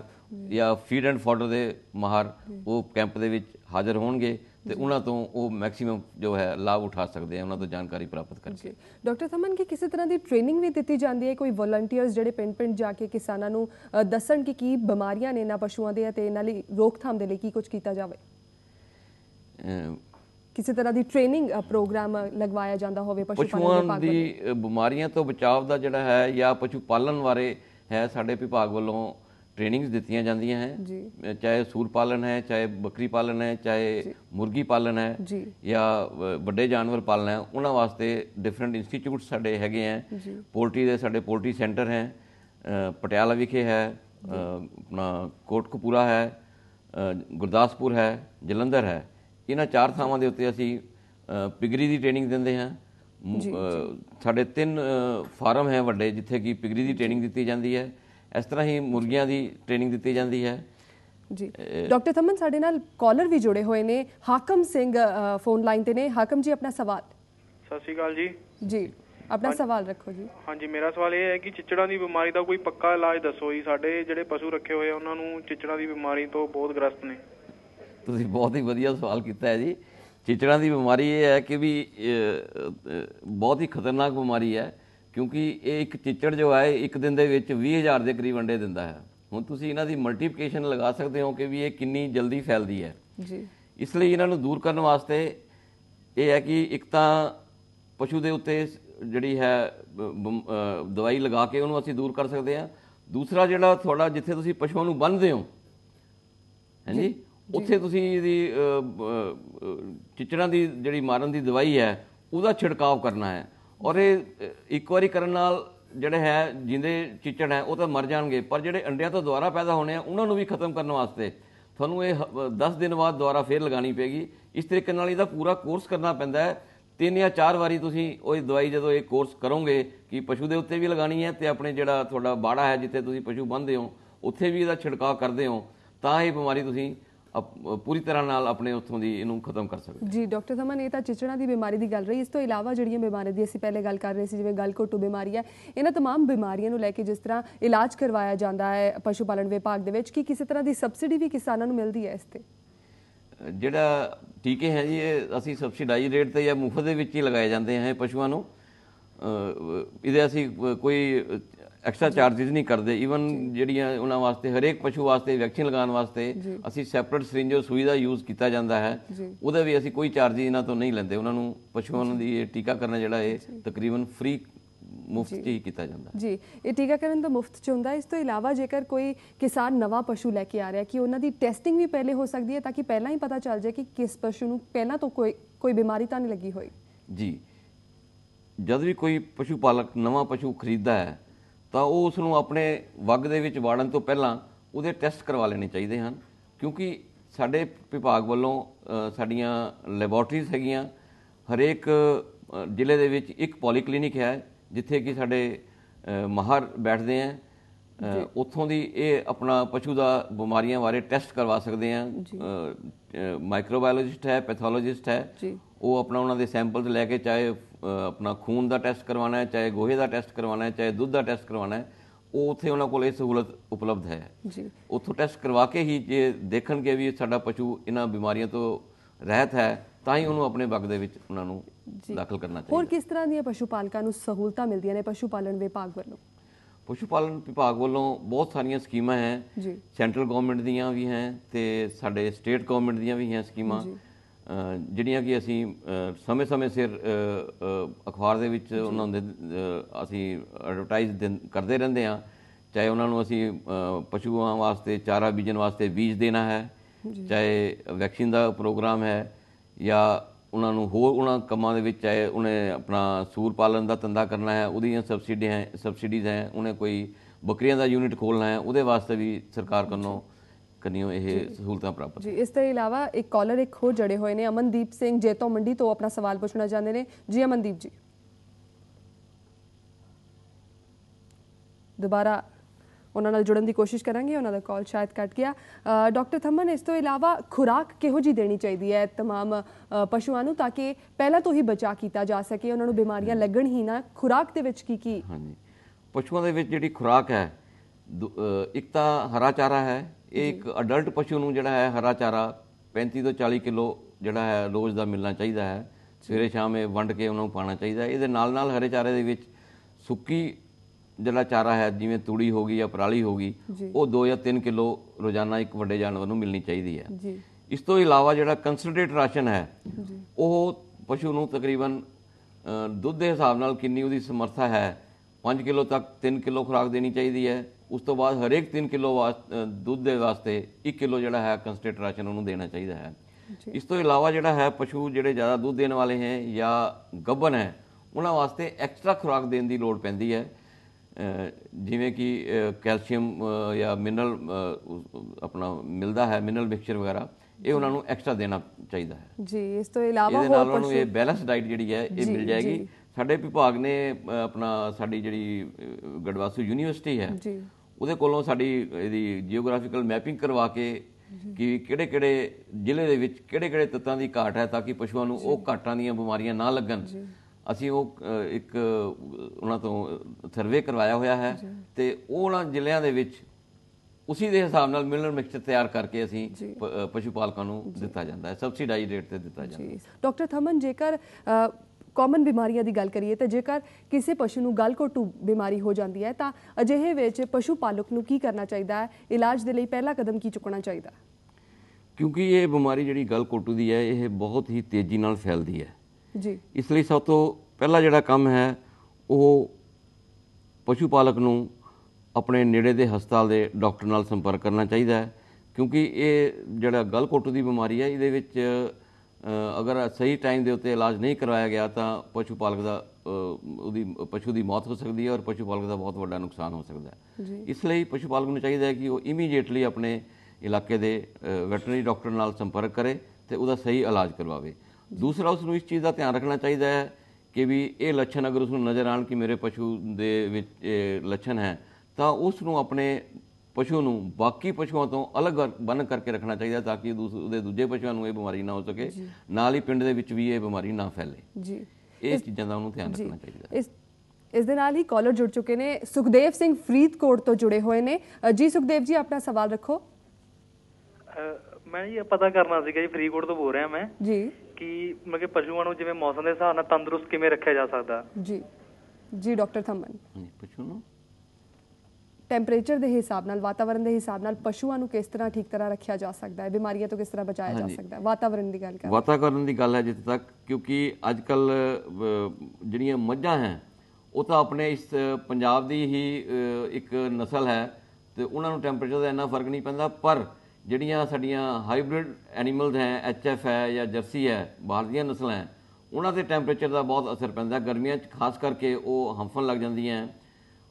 ਜਾਂ ਫੀਡ ਐਂਡ ਫੋਡਰ ਦੇ ਮਾਹਰ ਉਹ ਕੈਂਪ ਦੇ ਵਿੱਚ ਹਾਜ਼ਰ ਹੋਣਗੇ ਤੇ ਉਹਨਾਂ ਤੋਂ ਉਹ ਮੈਕਸਿਮਮ ਜੋ ਹੈ ਲਾਭ ਉਠਾ ਸਕਦੇ ਆ ਉਹਨਾਂ ਤੋਂ ਜਾਣਕਾਰੀ ਪ੍ਰਾਪਤ ਕਰਕੇ ਡਾਕਟਰ ਥਮਨ ਕੀ ਕਿਸੇ ਤਰ੍ਹਾਂ ਦੀ ਟ੍ਰੇਨਿੰਗ ਵੀ ਦਿੱਤੀ ਜਾਂਦੀ ਹੈ? ਕੋਈ ਵਲੰਟੀਅਰਸ ਜਿਹੜੇ ਪਿੰਡ-ਪਿੰਡ ਜਾ ਕੇ ਕਿਸਾਨਾਂ ਨੂੰ ਦੱਸਣ ਕਿ ਕੀ ਬਿਮਾਰੀਆਂ ਨੇ ਇਹਨਾਂ ਪਸ਼ੂਆਂ ਦੇ ਅਤੇ ਇਹਨਾਂ ਲਈ ਰੋਕਥਾਮ ਦੇ ਲਈ ਕੀ ਕੁਝ ਕੀਤਾ ਜਾਵੇ? ਕਿਸੇ ਤਰ੍ਹਾਂ ਦੀ ਟ੍ਰੇਨਿੰਗ ਪ੍ਰੋਗਰਾਮ ਲਗਵਾਇਆ ਜਾਂਦਾ ਹੋਵੇ ਪਸ਼ੂ ਪਾਲਣ ਪਸ਼ੂਆਂ ਵਿਭਾਗ ਦੀ ਬਿਮਾਰੀਆਂ ਤੋਂ ਬਚਾਅ ਦਾ ਜਿਹੜਾ ਹੈ ਜਾਂ ਪਸ਼ੂ ਪਾਲਣ ਬਾਰੇ ਹੈ ਸਾਡੇ ਵਿਭਾਗ ਵੱਲੋਂ ਟ੍ਰੇਨਿੰਗਸ ਦਿੱਤੀਆਂ ਜਾਂਦੀਆਂ ਹੈ। ਚਾਹੇ ਸੂਰ ਪਾਲਣ ਹੈ ਚਾਹੇ ਬੱਕਰੀ ਪਾਲਣ ਹੈ ਚਾਹੇ ਮੁਰਗੀ ਪਾਲਣ ਹੈ ਜੀ। ਵੱਡੇ ਜਾਨਵਰ ਪਾਲਣਾ ਹੈ ਉਹਨਾਂ ਵਾਸਤੇ ਡਿਫਰੈਂਟ ਇੰਸਟੀਚਿਊਟ ਸਾਡੇ ਹੈਗੇ ਹੈ। ਪੋਲਟਰੀ ਦੇ ਸਾਡੇ ਪੋਲਟਰੀ ਸੈਂਟਰ ਹੈ ਪਟਿਆਲਾ ਵਿਖੇ ਹੈ ਆਪਣਾ ਕੋਟਕਪੂਰਾ ਹੈ ਗੁਰਦਾਸਪੁਰ ਹੈ ਜਲੰਧਰ ਹੈ। ਇਹਨਾਂ ਚਾਰ ਥਾਵਾਂ ਦੇ ਉੱਤੇ ਅਸੀਂ ਪਿਗਰੀ ਦੀ ਟ੍ਰੇਨਿੰਗ ਦਿੰਦੇ ਹਾਂ। ਸਾਡੇ ਤਿੰਨ ਫਾਰਮ ਹੈ ਵੱਡੇ ਜਿੱਥੇ ਕਿ ਪਿਗਰੀ ਦੀ ਟ੍ਰੇਨਿੰਗ ਦਿੱਤੀ ਜਾਂਦੀ ਹੈ। ਇਸ ਤਰ੍ਹਾਂ ਹੀ ਮੁਰਗੀਆਂ ਦੀ ਟ੍ਰੇਨਿੰਗ ਦਿੱਤੀ ਜਾਂਦੀ ਹੈ। ਜੀ। ਡਾਕਟਰ ਥਮਨ ਸਾਡੇ ਨਾਲ ਕਾਲਰ ਵੀ ਜੁੜੇ ਹੋਏ ਨੇ। ਹਾਕਮ ਸਿੰਘ ਫੋਨ ਲਾਈਨ ਤੇ ਨੇ। ਹਾਕਮ ਜੀ ਆਪਣਾ ਸਵਾਲ। ਸਤਿ ਸ਼੍ਰੀ ਅਕਾਲ ਜੀ। ਜੀ ਆਪਣਾ ਸਵਾਲ ਰੱਖੋ ਜੀ। ਹਾਂਜੀ ਮੇਰਾ ਸਵਾਲ ਇਹ ਹੈ ਕਿ ਚਿਚੜਾਂ ਦੀ ਬਿਮਾਰੀ ਦਾ ਕੋਈ ਪੱਕਾ ਇਲਾਜ ਦੱਸੋ ਜੀ। ਸਾਡੇ ਜਿਹੜੇ ਪਸ਼ੂ ਰੱਖੇ ਹੋਏ ਆ ਉਹਨਾਂ ਨੂੰ ਚਿਚੜਾਂ ਦੀ ਬਿਮਾਰੀ ਤੋਂ ਬਹੁਤ ਗ੍ਰਸਤ ਨੇ। ਤੁਸੀਂ ਬਹੁਤ ਹੀ ਵਧੀਆ ਸਵਾਲ ਕੀਤਾ ਹੈ ਜੀ। ਚਿਚੜਾਂ ਦੀ ਬਿਮਾਰੀ ਇਹ ਹੈ ਕਿ ਵੀ ਬਹੁਤ ਹੀ ਖਤਰਨਾਕ ਬਿਮਾਰੀ ਹੈ ਕਿਉਂਕਿ ਇਹ ਇੱਕ ਚਿਚੜ ਜੋ ਹੈ ਇੱਕ ਦਿਨ ਦੇ ਵਿੱਚ 20000 ਦੇ ਕਰੀਬ ਅੰਡੇ ਦਿੰਦਾ ਹੈ। ਹੁਣ ਤੁਸੀਂ ਇਹਨਾਂ ਦੀ ਮਲਟੀਪਲੀਕੇਸ਼ਨ ਲਗਾ ਸਕਦੇ ਹੋ ਕਿ ਵੀ ਇਹ ਕਿੰਨੀ ਜਲਦੀ ਫੈਲਦੀ ਹੈ। ਜੀ। ਇਸ ਲਈ ਇਹਨਾਂ ਨੂੰ ਦੂਰ ਕਰਨ ਵਾਸਤੇ ਇਹ ਹੈ ਕਿ ਇੱਕ ਤਾਂ ਪਸ਼ੂ ਦੇ ਉੱਤੇ ਜਿਹੜੀ ਹੈ ਦਵਾਈ ਲਗਾ ਕੇ ਉਹਨੂੰ ਅਸੀਂ ਦੂਰ ਕਰ ਸਕਦੇ ਹਾਂ। ਦੂਸਰਾ ਜਿਹੜਾ ਤੁਹਾਡਾ ਜਿੱਥੇ ਤੁਸੀਂ ਪਸ਼ੂਆਂ ਨੂੰ ਬੰਨ੍ਹਦੇ ਹੋ ਹਾਂਜੀ ਉੱਥੇ ਤੁਸੀਂ ਇਹਦੀ ਚਿਚੜਾਂ ਦੀ ਜਿਹੜੀ ਮਾਰਨ ਦੀ ਦਵਾਈ ਹੈ ਉਹਦਾ ਛਿੜਕਾਵ ਕਰਨਾ ਹੈ। ਔਰ ਇਹ ਇੱਕ ਵਾਰੀ ਕਰਨ ਨਾਲ ਜਿਹੜੇ ਹੈ ਜਿੰਦੇ ਚਿਚੜ ਹੈ ਉਹ ਤਾਂ ਮਰ ਜਾਣਗੇ। ਪਰ ਜਿਹੜੇ ਅੰਡਿਆਂ ਤੋਂ ਦੁਬਾਰਾ ਪੈਦਾ ਹੋਣੇ ਆ ਉਹਨਾਂ ਨੂੰ ਵੀ ਖਤਮ ਕਰਨ ਵਾਸਤੇ ਤੁਹਾਨੂੰ ਇਹ 10 ਦਿਨ ਬਾਅਦ ਦੁਬਾਰਾ ਫੇਰ ਲਗਾਣੀ ਪੈਗੀ ਇਸ ਤਰੀਕੇ ਨਾਲ ਇਹਦਾ ਪੂਰਾ ਕੋਰਸ ਕਰਨਾ ਪੈਂਦਾ ਹੈ। ਤਿੰਨ ਜਾਂ ਚਾਰ ਵਾਰੀ ਤੁਸੀਂ ਉਹ ਦਵਾਈ ਜਦੋਂ ਇਹ ਕੋਰਸ ਕਰੋਗੇ ਕਿ ਪਸ਼ੂ ਦੇ ਉੱਤੇ ਵੀ ਲਗਾਣੀ ਹੈ ਤੇ ਆਪਣੇ ਜਿਹੜਾ ਤੁਹਾਡਾ ਬਾੜਾ ਹੈ ਜਿੱਥੇ ਤੁਸੀਂ ਪਸ਼ੂ ਬੰਨ੍ਹਦੇ ਹੋ ਉੱਥੇ ਵੀ ਇਹਦਾ ਛਿੜਕਾਅ ਕਰਦੇ ਹੋ ਤਾਂ ਇਹ ਬਿਮਾਰੀ ਤੁਸੀਂ ਪੂਰੀ ਤਰ੍ਹਾਂ ਨਾਲ ਆਪਣੇ ਉੱਥੋਂ ਦੀ ਇਹਨੂੰ ਖਤਮ ਕਰ ਸਕਦੇ ਹੋ। ਜੀ ਡਾਕਟਰ ਥਮਨ ਇਹ ਤਾਂ ਚਿਚੜਾਂ ਦੀ ਬਿਮਾਰੀ ਦੀ ਗੱਲ ਰਹੀ ਇਸ ਤੋਂ ਇਲਾਵਾ ਜਿਹੜੀਆਂ ਬਿਮਾਰੀਆਂ ਦੀ ਅਸੀਂ ਪਹਿਲੇ ਗੱਲ ਕਰ ਰਹੇ ਸੀ ਜਿਵੇਂ ਗਲਘੋਟੂ ਬਿਮਾਰੀ ਹੈ ਇਹਨਾਂ तमाम ਬਿਮਾਰੀਆਂ ਨੂੰ ਲੈ ਕੇ ਜਿਸ ਤਰ੍ਹਾਂ ਇਲਾਜ ਕਰਵਾਇਆ ਜਾਂਦਾ ਹੈ ਪਸ਼ੂ ਪਾਲਣ ਵਿਭਾਗ ਦੇ ਵਿੱਚ ਕੀ ਕਿਸੇ ਤਰ੍ਹਾਂ ਦੀ ਸਬਸਿਡੀ ਵੀ ਕਿਸਾਨਾਂ ਨੂੰ ਮਿਲਦੀ ਹੈ ਇਸ ਤੇ ਜਿਹੜਾ ਟੀਕੇ ਹੈ ਜੀ ਇਹ ਅਸੀਂ ਸਬਸਿਡਾਈਜ਼ ਰੇਟ ਤੇ ਜਾਂ ਮੁਫਤ ਦੇ ਵਿੱਚ ਹੀ ਲਗਾਏ ਜਾਂਦੇ ਹੈ ਪਸ਼ੂਆਂ ਨੂੰ ਅਹ, ਇਹਦੇ ਅਸੀਂ ਕੋਈ ਐਕਸਟਰਾ ਚਾਰजेस ਨਹੀਂ ਕਰਦੇ ਈਵਨ ਜਿਹੜੀਆਂ ਉਹਨਾਂ ਵਾਸਤੇ ਹਰੇਕ ਪਸ਼ੂ ਵਾਸਤੇ ਵੈਕਸੀਨ ਲਗਾਉਣ ਵਾਸਤੇ ਅਸੀਂ ਸੈਪਰੇਟ ਸਿਰਿੰਜ ਸੂਈ ਦਾ ਯੂਜ਼ ਕੀਤਾ ਜਾਂਦਾ ਹੈ। ਉਹਦਾ ਵੀ ਅਸੀਂ ਕੋਈ ਚਾਰਜ ਇਹਨਾਂ ਤੋਂ ਨਹੀਂ ਲੈਂਦੇ। ਉਹਨਾਂ ਨੂੰ ਪਸ਼ੂਆਂ ਦੀ ਇਹ ਟੀਕਾਕਰਨ ਜਿਹੜਾ ਇਹ ਤਕਰੀਬਨ ਫ੍ਰੀ ਮੁਫਤ ਹੀ ਕੀਤਾ ਜਾਂਦਾ। ਜੀ। ਇਹ ਟੀਕਾਕਰਨ ਤਾਂ ਮੁਫਤ ਚ ਹੁੰਦਾ। ਇਸ ਤੋਂ ਇਲਾਵਾ ਜੇਕਰ ਕੋਈ ਕਿਸਾਨ ਨਵਾਂ ਪਸ਼ੂ ਲੈ ਕੇ ਆ ਰਿਹਾ ਕਿ ਉਹਨਾਂ ਦੀ ਟੈਸਟਿੰਗ ਵੀ ਪਹਿਲੇ ਹੋ ਸਕਦੀ ਹੈ ਤਾਂ ਕਿ ਪਹਿਲਾਂ ਹੀ ਪਤਾ ਚੱਲ ਜਾਏ ਕਿ ਕਿਸ ਪਸ਼ੂ ਨੂੰ ਪਹਿਲਾਂ ਤੋਂ ਕੋਈ ਕੋਈ ਬਿਮਾਰੀ ਤਾਂ ਨਹੀਂ ਲੱਗੀ ਹੋਈ। ਜੀ। ਜਦ ਵੀ ਕੋਈ ਪਸ਼ੂ ਪਾਲਕ ਨਵਾਂ ਪਸ਼ੂ ਖਰੀਦਦਾ ਹੈ ਤਾਂ ਉਹ ਉਸ ਨੂੰ ਆਪਣੇ ਵਗ ਦੇ ਵਿੱਚ ਵਾੜਨ ਤੋਂ ਪਹਿਲਾਂ ਉਹਦੇ ਟੈਸਟ ਕਰਵਾ ਲੈਣੇ ਚਾਹੀਦੇ ਹਨ, ਕਿਉਂਕਿ ਸਾਡੇ ਵਿਭਾਗ ਵੱਲੋਂ ਸਾਡੀਆਂ ਲੈਬੋਰਟਰੀਜ਼ ਹੈਗੀਆਂ, ਹਰੇਕ ਜ਼ਿਲ੍ਹੇ ਦੇ ਵਿੱਚ ਇੱਕ ਪੋਲੀਕਲੀਨਿਕ ਹੈ, ਜਿੱਥੇ ਕਿ ਸਾਡੇ ਮਾਹਰ ਬੈਠਦੇ ਆ ਉੱਥੋਂ ਦੀ ਇਹ ਆਪਣਾ ਪਸ਼ੂ ਦਾ ਬਿਮਾਰੀਆਂ ਬਾਰੇ ਟੈਸਟ ਕਰਵਾ ਸਕਦੇ ਆ ਮਾਈਕਰੋਬਾਇਓਲੋਜਿਸਟ ਹੈ ਪੈਥੋਲੋਜਿਸਟ ਹੈ। ਉਹ ਆਪਣਾ ਉਹਨਾਂ ਦੇ ਸੈਂਪਲਸ ਲੈ ਕੇ ਚਾਹੇ ਆਪਣਾ ਖੂਨ ਦਾ ਟੈਸਟ ਕਰਵਾਉਣਾ ਹੈ ਚਾਹੇ ਗੋਹੇ ਦਾ ਟੈਸਟ ਕਰਵਾਉਣਾ ਹੈ ਚਾਹੇ ਦੁੱਧ ਦਾ ਟੈਸਟ ਕਰਵਾਉਣਾ ਹੈ ਉਹ ਉੱਥੇ ਉਹਨਾਂ ਕੋਲ ਇਹ ਸਹੂਲਤ ਉਪਲਬਧ ਹੈ। ਜੀ। ਉੱਥੋਂ ਟੈਸਟ ਕਰਵਾ ਕੇ ਹੀ ਜੇ ਦੇਖਣਗੇ ਵੀ ਸਾਡਾ ਪਸ਼ੂ ਇਹਨਾਂ ਬਿਮਾਰੀਆਂ ਤੋਂ ਰਹਿਤ ਹੈ ਤਾਂ ਹੀ ਉਹਨੂੰ ਆਪਣੇ ਬਗ ਦੇ ਵਿੱਚ ਉਹਨਾਂ ਨੂੰ ਦਾਖਲ ਕਰਨਾ ਚਾਹੀਦਾ। ਹੋਰ ਕਿਸ ਤਰ੍ਹਾਂ ਦੀਆਂ ਪਸ਼ੂ ਪਾਲਕਾਂ ਨੂੰ ਸਹੂਲਤਾਂ ਮਿਲਦੀਆਂ ਨੇ ਪਸ਼ੂ ਪਾਲਣ ਵਿਭਾਗ ਵੱਲੋਂ? ਪਸ਼ੂ ਪਾਲਣ ਵਿਭਾਗ ਵੱਲੋਂ ਬਹੁਤ ਸਾਰੀਆਂ ਸਕੀਮਾਂ ਹੈ। ਜੀ। ਸੈਂਟਰਲ ਗਵਰਨਮੈਂਟ ਦੀਆਂ ਵੀ ਹੈ ਤੇ ਸਾਡੇ ਸਟੇਟ ਗਵਰਨਮੈਂਟ ਦੀਆਂ ਵੀ ਹੈ ਸਕੀਮਾਂ। ਜਿਹੜੀਆਂ ਕਿ ਅਸੀਂ ਸਮੇਂ-ਸਮੇਂ ਸਿਰ ਅਖਬਾਰ ਦੇ ਵਿੱਚ ਉਹਨਾਂ ਦੇ ਅਸੀਂ ਐਡਵਰਟਾਈਜ਼ ਕਰਦੇ ਰਹਿੰਦੇ ਹਾਂ। ਚਾਹੇ ਉਹਨਾਂ ਨੂੰ ਅਸੀਂ ਪਸ਼ੂਆਂ ਵਾਸਤੇ ਚਾਰਾ ਬੀਜਣ ਵਾਸਤੇ ਬੀਜ ਦੇਣਾ ਹੈ। ਚਾਹੇ ਵੈਕਸੀਨ ਦਾ ਪ੍ਰੋਗਰਾਮ ਹੈ ਜਾਂ ਉਹਨਾਂ ਨੂੰ ਹੋਰ ਉਹਨਾਂ ਕੰਮਾਂ ਦੇ ਵਿੱਚ ਚਾਹੇ ਉਹਨੇ ਆਪਣਾ ਸੂਰ ਪਾਲਣ ਦਾ ਧੰਦਾ ਕਰਨਾ ਹੈ ਉਹਦੀਆਂ ਸਬਸਿਡੀ ਹੈ ਸਬਸਿਡੀਜ਼ ਹੈ ਉਹਨੇ ਕੋਈ ਬੱਕਰੀਆਂ ਦਾ ਯੂਨਿਟ ਖੋਲਣਾ ਹੈ ਉਹਦੇ ਵਾਸਤੇ ਵੀ ਸਰਕਾਰ ਵੱਲੋਂ ਕੰਨਿਓ ਇਹ ਸਹੂਲਤਾਂ ਪ੍ਰਾਪਤ। ਜੀ ਇਸ ਤੋਂ ਇਲਾਵਾ ਇੱਕ ਕਾਲਰ ਇੱਕ ਹੋਰ ਜੜੇ ਹੋਏ ਨੇ ਅਮਨਦੀਪ ਸਿੰਘ ਜੇਤੋ ਮੰਡੀ ਤੋਂ ਆਪਣਾ ਸਵਾਲ ਪੁੱਛਣਾ ਚਾਹੁੰਦੇ ਨੇ। ਜੀ ਅਮਨਦੀਪ ਜੀ। ਦੁਬਾਰਾ ਉਹਨਾਂ ਨਾਲ ਜੁੜਨ ਦੀ ਕੋਸ਼ਿਸ਼ ਕਰਾਂਗੇ ਉਹਨਾਂ ਦਾ ਕਾਲ ਸ਼ਾਇਦ ਕੱਟ ਗਿਆ ਅ, ਡਾਕਟਰ ਥੰਮਨ ਇਸ ਤੋਂ ਇਲਾਵਾ ਖੁਰਾਕ ਕਿਹੋ ਜੀ ਦੇਣੀ ਚਾਹੀਦੀ ਹੈ तमाम ਅ, ਪਸ਼ੂਆਂ ਨੂੰ ਤਾਂ ਕਿ ਪਹਿਲਾਂ ਤੋਂ ਹੀ ਬਚਾ ਕੀਤਾ ਜਾ ਸਕੇ ਉਹਨਾਂ ਨੂੰ ਬਿਮਾਰੀਆਂ ਲੱਗਣ ਹੀ ਨਾ ਖੁਰਾਕ ਦੇ ਵਿੱਚ ਕੀ ਕੀ ਹਾਂਜੀ ਪਸ਼ੂਆਂ ਦੇ ਵਿੱਚ ਜਿਹੜੀ ਖੁਰਾਕ ਹੈ ਦੁ- ਅ, ਇੱਕ ਤਾਂ ਹਰਾ ਚਾਰਾ ਹੈ ਇਹ ਇੱਕ ਅਡਲਟ ਪਸ਼ੂ ਨੂੰ ਜਿਹੜਾ ਹੈ ਹਰਾ ਚਾਰਾ 35 ਤੋਂ 40 ਕਿਲੋ ਜਿਹੜਾ ਹੈ ਰੋਜ਼ ਦਾ ਮਿਲਣਾ ਚਾਹੀਦਾ ਹੈ ਸਵੇਰੇ ਸ਼ਾਮ ਇਹ ਵੰਡ ਕੇ ਉਹਨਾਂ ਨੂੰ ਪਾਣਾ ਚਾਹੀਦਾ ਹੈ ਇਹਦੇ ਨਾਲ ਨਾਲ ਹਰੇ ਚਾਰੇ ਦੇ ਵਿੱਚ ਸੁੱਕੀ ਜਿਹੜਾ ਚਾਰਾ ਹੈ ਜਿਵੇਂ ਤੂੜੀ ਹੋ ਗਈ ਜਾਂ ਪਰਾਲੀ ਹੋ ਗਈ ਉਹ 2 ਜਾਂ 3 ਕਿਲੋ ਰੋਜ਼ਾਨਾ ਇੱਕ ਵੱਡੇ ਜਾਨਵਰ ਨੂੰ ਮਿਲਣੀ ਚਾਹੀਦੀ ਹੈ। ਜੀ। ਇਸ ਤੋਂ ਇਲਾਵਾ ਜਿਹੜਾ ਕੰਸਨਟ੍ਰੇਟ ਰਾਸ਼ਨ ਹੈ ਉਹ ਪਸ਼ੂ ਨੂੰ ਤਕਰੀਬਨ ਦੁੱਧ ਦੇ ਹਿਸਾਬ ਨਾਲ ਕਿੰਨੀ ਉਹਦੀ ਸਮਰੱਥਾ ਹੈ 5 ਕਿਲੋ ਤੱਕ 3 ਕਿਲੋ ਖੁਰਾਕ ਦੇਣੀ ਚਾਹੀਦੀ ਹੈ। ਉਸ ਤੋਂ ਬਾਅਦ ਹਰੇਕ 3 ਕਿਲੋ ਦੁੱਧ ਦੇ ਵਾਸਤੇ 1 ਕਿਲੋ ਜਿਹੜਾ ਹੈ ਕੰਸਨਟ੍ਰੇਟ ਰਾਸ਼ਨ ਉਹਨੂੰ ਦੇਣਾ ਚਾਹੀਦਾ ਹੈ। ਇਸ ਤੋਂ ਇਲਾਵਾ ਜਿਹੜਾ ਹੈ ਪਸ਼ੂ ਜਿਹੜੇ ਜ਼ਿਆਦਾ ਦੁੱਧ ਦੇਣ ਵਾਲੇ ਹੈ ਜਾਂ ਗੱਭਣ ਹੈ ਉਹਨਾਂ ਵਾਸਤੇ ਐਕਸਟਰਾ ਖੁਰਾਕ ਦੇਣ ਦੀ ਲੋੜ ਪੈਂਦੀ ਹੈ। ਜਿਵੇਂ ਕਿ ਕੈਲਸ਼ੀਅਮ ਜਾਂ ਮਿਨਰਲ ਆਪਣਾ ਮਿਲਦਾ ਹੈ ਮਿਨਰਲ ਮਿਕਸਚਰ ਵਗੈਰਾ ਇਹ ਉਹਨਾਂ ਨੂੰ ਐਕਸਟਰਾ ਦੇਣਾ ਚਾਹੀਦਾ ਹੈ। ਜੀ ਇਸ ਤੋਂ ਇਲਾਵਾ ਹੋਰ ਉਹਨਾਂ ਨੂੰ ਇਹ ਬੈਲੈਂਸ ਡਾਈਟ ਜਿਹੜੀ ਹੈ ਇਹ ਮਿਲ ਜਾਏਗੀ। ਸਾਡੇ ਵਿਭਾਗ ਨੇ ਆਪਣਾ ਸਾਡੀ ਜਿਹੜੀ ਗੜਵਾਸੂ ਯੂਨੀਵਰਸਿਟੀ ਹੈ ਜੀ। ਉਹਦੇ ਕੋਲੋਂ ਸਾਡੀ ਇਹਦੀ ਜੀਓਗ੍ਰਾਫੀਕਲ ਮੈਪਿੰਗ ਕਰਵਾ ਕੇ ਕਿ ਕਿਹੜੇ ਕਿਹੜੇ ਜ਼ਿਲ੍ਹੇ ਦੇ ਵਿੱਚ ਕਿਹੜੇ ਕਿਹੜੇ ਤੱਤਾਂ ਦੀ ਘਾਟ ਹੈ ਤਾਂ ਕਿ ਪਸ਼ੂਆਂ ਨੂੰ ਉਹ ਘਾਟਾਂ ਦੀਆਂ ਬਿਮਾਰੀਆਂ ਨਾ ਲੱਗਣ। ਅਸੀਂ ਉਹ ਇੱਕ ਉਹਨਾਂ ਤੋਂ ਸਰਵੇ ਕਰਵਾਇਆ ਹੋਇਆ ਹੈ ਤੇ ਉਹ ਉਹਨਾਂ ਜ਼ਿਲ੍ਹਿਆਂ ਦੇ ਵਿੱਚ ਉਸੇ ਦੇ ਹਿਸਾਬ ਨਾਲ ਮਿਨਰਲ ਮਿਕਸਚਰ ਤਿਆਰ ਕਰਕੇ ਅਸੀਂ ਪਸ਼ੂ ਪਾਲਕਾਂ ਨੂੰ ਦਿੱਤਾ ਜਾਂਦਾ ਹੈ ਸਬਸਿਡਾਈਜ਼ ਰੇਟ ਤੇ ਦਿੱਤਾ ਜਾਂਦਾ ਹੈ। ਡਾਕਟਰ ਥਮਨ ਜੇਕਰ ਕਾਮਨ ਬਿਮਾਰੀਆਂ ਦੀ ਗੱਲ ਕਰੀਏ ਤਾਂ ਜੇਕਰ ਕਿਸੇ ਪਸ਼ੂ ਨੂੰ ਗਲਘੋਟੂ ਬਿਮਾਰੀ ਹੋ ਜਾਂਦੀ ਹੈ ਤਾਂ ਅਜਿਹੇ ਵਿੱਚ ਪਸ਼ੂ ਪਾਲਕ ਨੂੰ ਕੀ ਕਰਨਾ ਚਾਹੀਦਾ ਹੈ? ਇਲਾਜ ਦੇ ਲਈ ਪਹਿਲਾ ਕਦਮ ਕੀ ਚੁੱਕਣਾ ਚਾਹੀਦਾ? ਕਿਉਂਕਿ ਇਹ ਬਿਮਾਰੀ ਜਿਹੜੀ ਗਲ ਕੋਟੂ ਦੀ ਹੈ ਇਹ ਬਹੁਤ ਹੀ ਤੇਜ਼ੀ ਨਾਲ ਫੈਲਦੀ ਹੈ। ਜੀ। ਇਸ ਲਈ ਸਭ ਤੋਂ ਪਹਿਲਾ ਜਿਹੜਾ ਕੰਮ ਹੈ ਉਹ ਪਸ਼ੂ ਪਾਲਕ ਨੂੰ ਆਪਣੇ ਨੇੜੇ ਦੇ ਹਸਪਤਾਲ ਦੇ ਡਾਕਟਰ ਨਾਲ ਸੰਪਰਕ ਕਰਨਾ ਚਾਹੀਦਾ ਹੈ ਕਿਉਂਕਿ ਇਹ ਜਿਹੜਾ ਗਲਘੋਟੂ ਦੀ ਬਿਮਾਰੀ ਹੈ ਇਹਦੇ ਵਿੱਚ ਅਗਰ ਸਹੀ ਟਾਈਮ ਦੇ ਉੱਤੇ ਇਲਾਜ ਨਹੀਂ ਕਰਵਾਇਆ ਗਿਆ ਤਾਂ ਪਸ਼ੂ ਪਾਲਕ ਦਾ ਉਹਦੀ ਪਸ਼ੂ ਦੀ ਮੌਤ ਹੋ ਸਕਦੀ ਹੈ ਔਰ ਪਸ਼ੂ ਪਾਲਕ ਦਾ ਬਹੁਤ ਵੱਡਾ ਨੁਕਸਾਨ ਹੋ ਸਕਦਾ ਹੈ। ਇਸ ਲਈ ਪਸ਼ੂ ਪਾਲਕ ਨੂੰ ਚਾਹੀਦਾ ਹੈ ਕਿ ਉਹ ਇਮੀਡੀਏਟਲੀ ਆਪਣੇ ਇਲਾਕੇ ਦੇ ਵੈਟਰਨਰੀ ਡਾਕਟਰ ਨਾਲ ਸੰਪਰਕ ਕਰੇ ਤੇ ਉਹਦਾ ਸਹੀ ਇਲਾਜ ਕਰਵਾਵੇ। ਦੂਸਰਾ ਉਸ ਨੂੰ ਇਸ ਚੀਜ਼ ਦਾ ਧਿਆਨ ਰੱਖਣਾ ਚਾਹੀਦਾ ਹੈ ਕਿ ਵੀ ਇਹ ਲੱਛਣ ਅਗਰ ਉਸ ਨੂੰ ਨਜ਼ਰ ਆਣ ਕਿ ਮੇਰੇ ਪਸ਼ੂ ਦੇ ਵਿੱਚ ਇਹ ਲੱਛਣ ਹੈ ਤਾਂ ਉਸ ਨੂੰ ਆਪਣੇ ਪਸ਼ੂ ਨੂੰ ਬਾਕੀ ਪਸ਼ੂਆਂ ਤੋਂ ਅਲੱਗ ਬੰਨ ਕਰਕੇ ਰੱਖਣਾ ਚਾਹੀਦਾ ਤਾਂ ਕਿ ਦੂਸ- ਉਹਦੇ ਦੂਜੇ ਪਸ਼ੂਆਂ ਨੂੰ ਇਹ ਬਿਮਾਰੀ ਨਾ ਹੋ ਸਕੇ। ਨਾਲ ਹੀ ਪਿੰਡ ਦੇ ਵਿੱਚ ਵੀ ਇਹ ਬਿਮਾਰੀ ਨਾ ਫੈਲੇ। ਜੀ। ਇਹ ਚੀਜ਼ਾਂ ਦਾ ਉਹਨੂੰ ਧਿਆਨ ਰੱਖਣਾ ਚਾਹੀਦਾ ਇਸ ਇਸ ਦੇ ਨਾਲ ਹੀ ਕਾਲਰ ਜੁੜ ਚੁੱਕੇ ਨੇ। ਸੁਖਦੇਵ ਸਿੰਘ ਫਰੀਦਕੋਟ ਤੋਂ ਜੁੜੇ ਹੋਏ ਨੇ। ਜੀ ਸੁਖਦੇਵ ਜੀ ਆਪਣਾ ਸਵਾਲ ਰੱਖੋ। ਮੈਂ ਇਹ ਪਤਾ ਕਰਨਾ ਸੀਗਾ ਜੀ ਫਰੀਦਕੋਟ ਤੋਂ ਬੋਲ ਰਿਹਾ ਮੈਂ ਜੀ। ਕਿ ਕਿ ਪਸ਼ੂਆਂ ਨੂੰ ਜਿਵੇਂ ਮੌਸਮ ਦੇ ਹਿਸਾਬ ਨਾਲ ਤੰਦਰੁਸਤ ਕਿਵੇਂ ਰੱਖਿਆ ਜਾ ਸਕਦਾ? ਜੀ। ਜੀ ਡਾਕਟਰ ਥੰਮਨ। ਹਾਂਜੀ ਪਸ਼ੂ ਨੂੰ? ਟੈਂਪਰੇਚਰ ਦੇ ਹਿਸਾਬ ਨਾਲ ਵਾਤਾਵਰਣ ਦੇ ਹਿਸਾਬ ਨਾਲ ਪਸ਼ੂਆਂ ਨੂੰ ਕਿਸ ਤਰ੍ਹਾਂ ਠੀਕ ਤਰ੍ਹਾਂ ਰੱਖਿਆ ਜਾ ਸਕਦਾ ਹੈ? ਬਿਮਾਰੀਆਂ ਤੋਂ ਕਿਸ ਤਰ੍ਹਾਂ ਬਚਾਇਆ ਜਾ। ਸਕਦਾ ਹੈ? ਵਾਤਾਵਰਣ ਦੀ ਗੱਲ ਕਰ। ਵਾਤਾਵਰਨ ਦੀ ਗੱਲ ਹੈ ਜਿੱਥੇ ਤੱਕ ਕਿਉਂਕਿ ਅੱਜ ਕੱਲ ਜਿਹੜੀਆਂ ਮੱਝਾਂ ਹੈ ਉਹ ਤਾਂ ਆਪਣੇ ਇਸ ਪੰਜਾਬ ਦੀ ਹੀ ਇੱਕ ਨਸਲ ਹੈ ਤੇ ਉਹਨਾਂ ਨੂੰ ਟੈਂਪਰੇਚਰ ਦਾ ਇੰਨਾ ਫ਼ਰਕ ਨਹੀਂ ਪੈਂਦਾ ਪਰ ਜਿਹੜੀਆਂ ਸਾਡੀਆਂ ਹਾਈਬ੍ਰਿਡ ਐਨੀਮਲਸ ਹੈ ਐਚਐਫ ਹੈ ਜਾਂ ਜਰਸੀ ਹੈ, ਬਾਹਰ ਦੀਆਂ ਨਸਲਾਂ ਹੈ, ਉਹਨਾਂ ਤੇ ਟੈਂਪਰੇਚਰ ਦਾ ਬਹੁਤ ਅਸਰ ਪੈਂਦਾ ਗਰਮੀਆਂ 'ਚ ਖਾਸ ਕਰਕੇ ਉਹ ਹੰਫਣ ਲੱਗ ਜਾਂਦੀਆਂ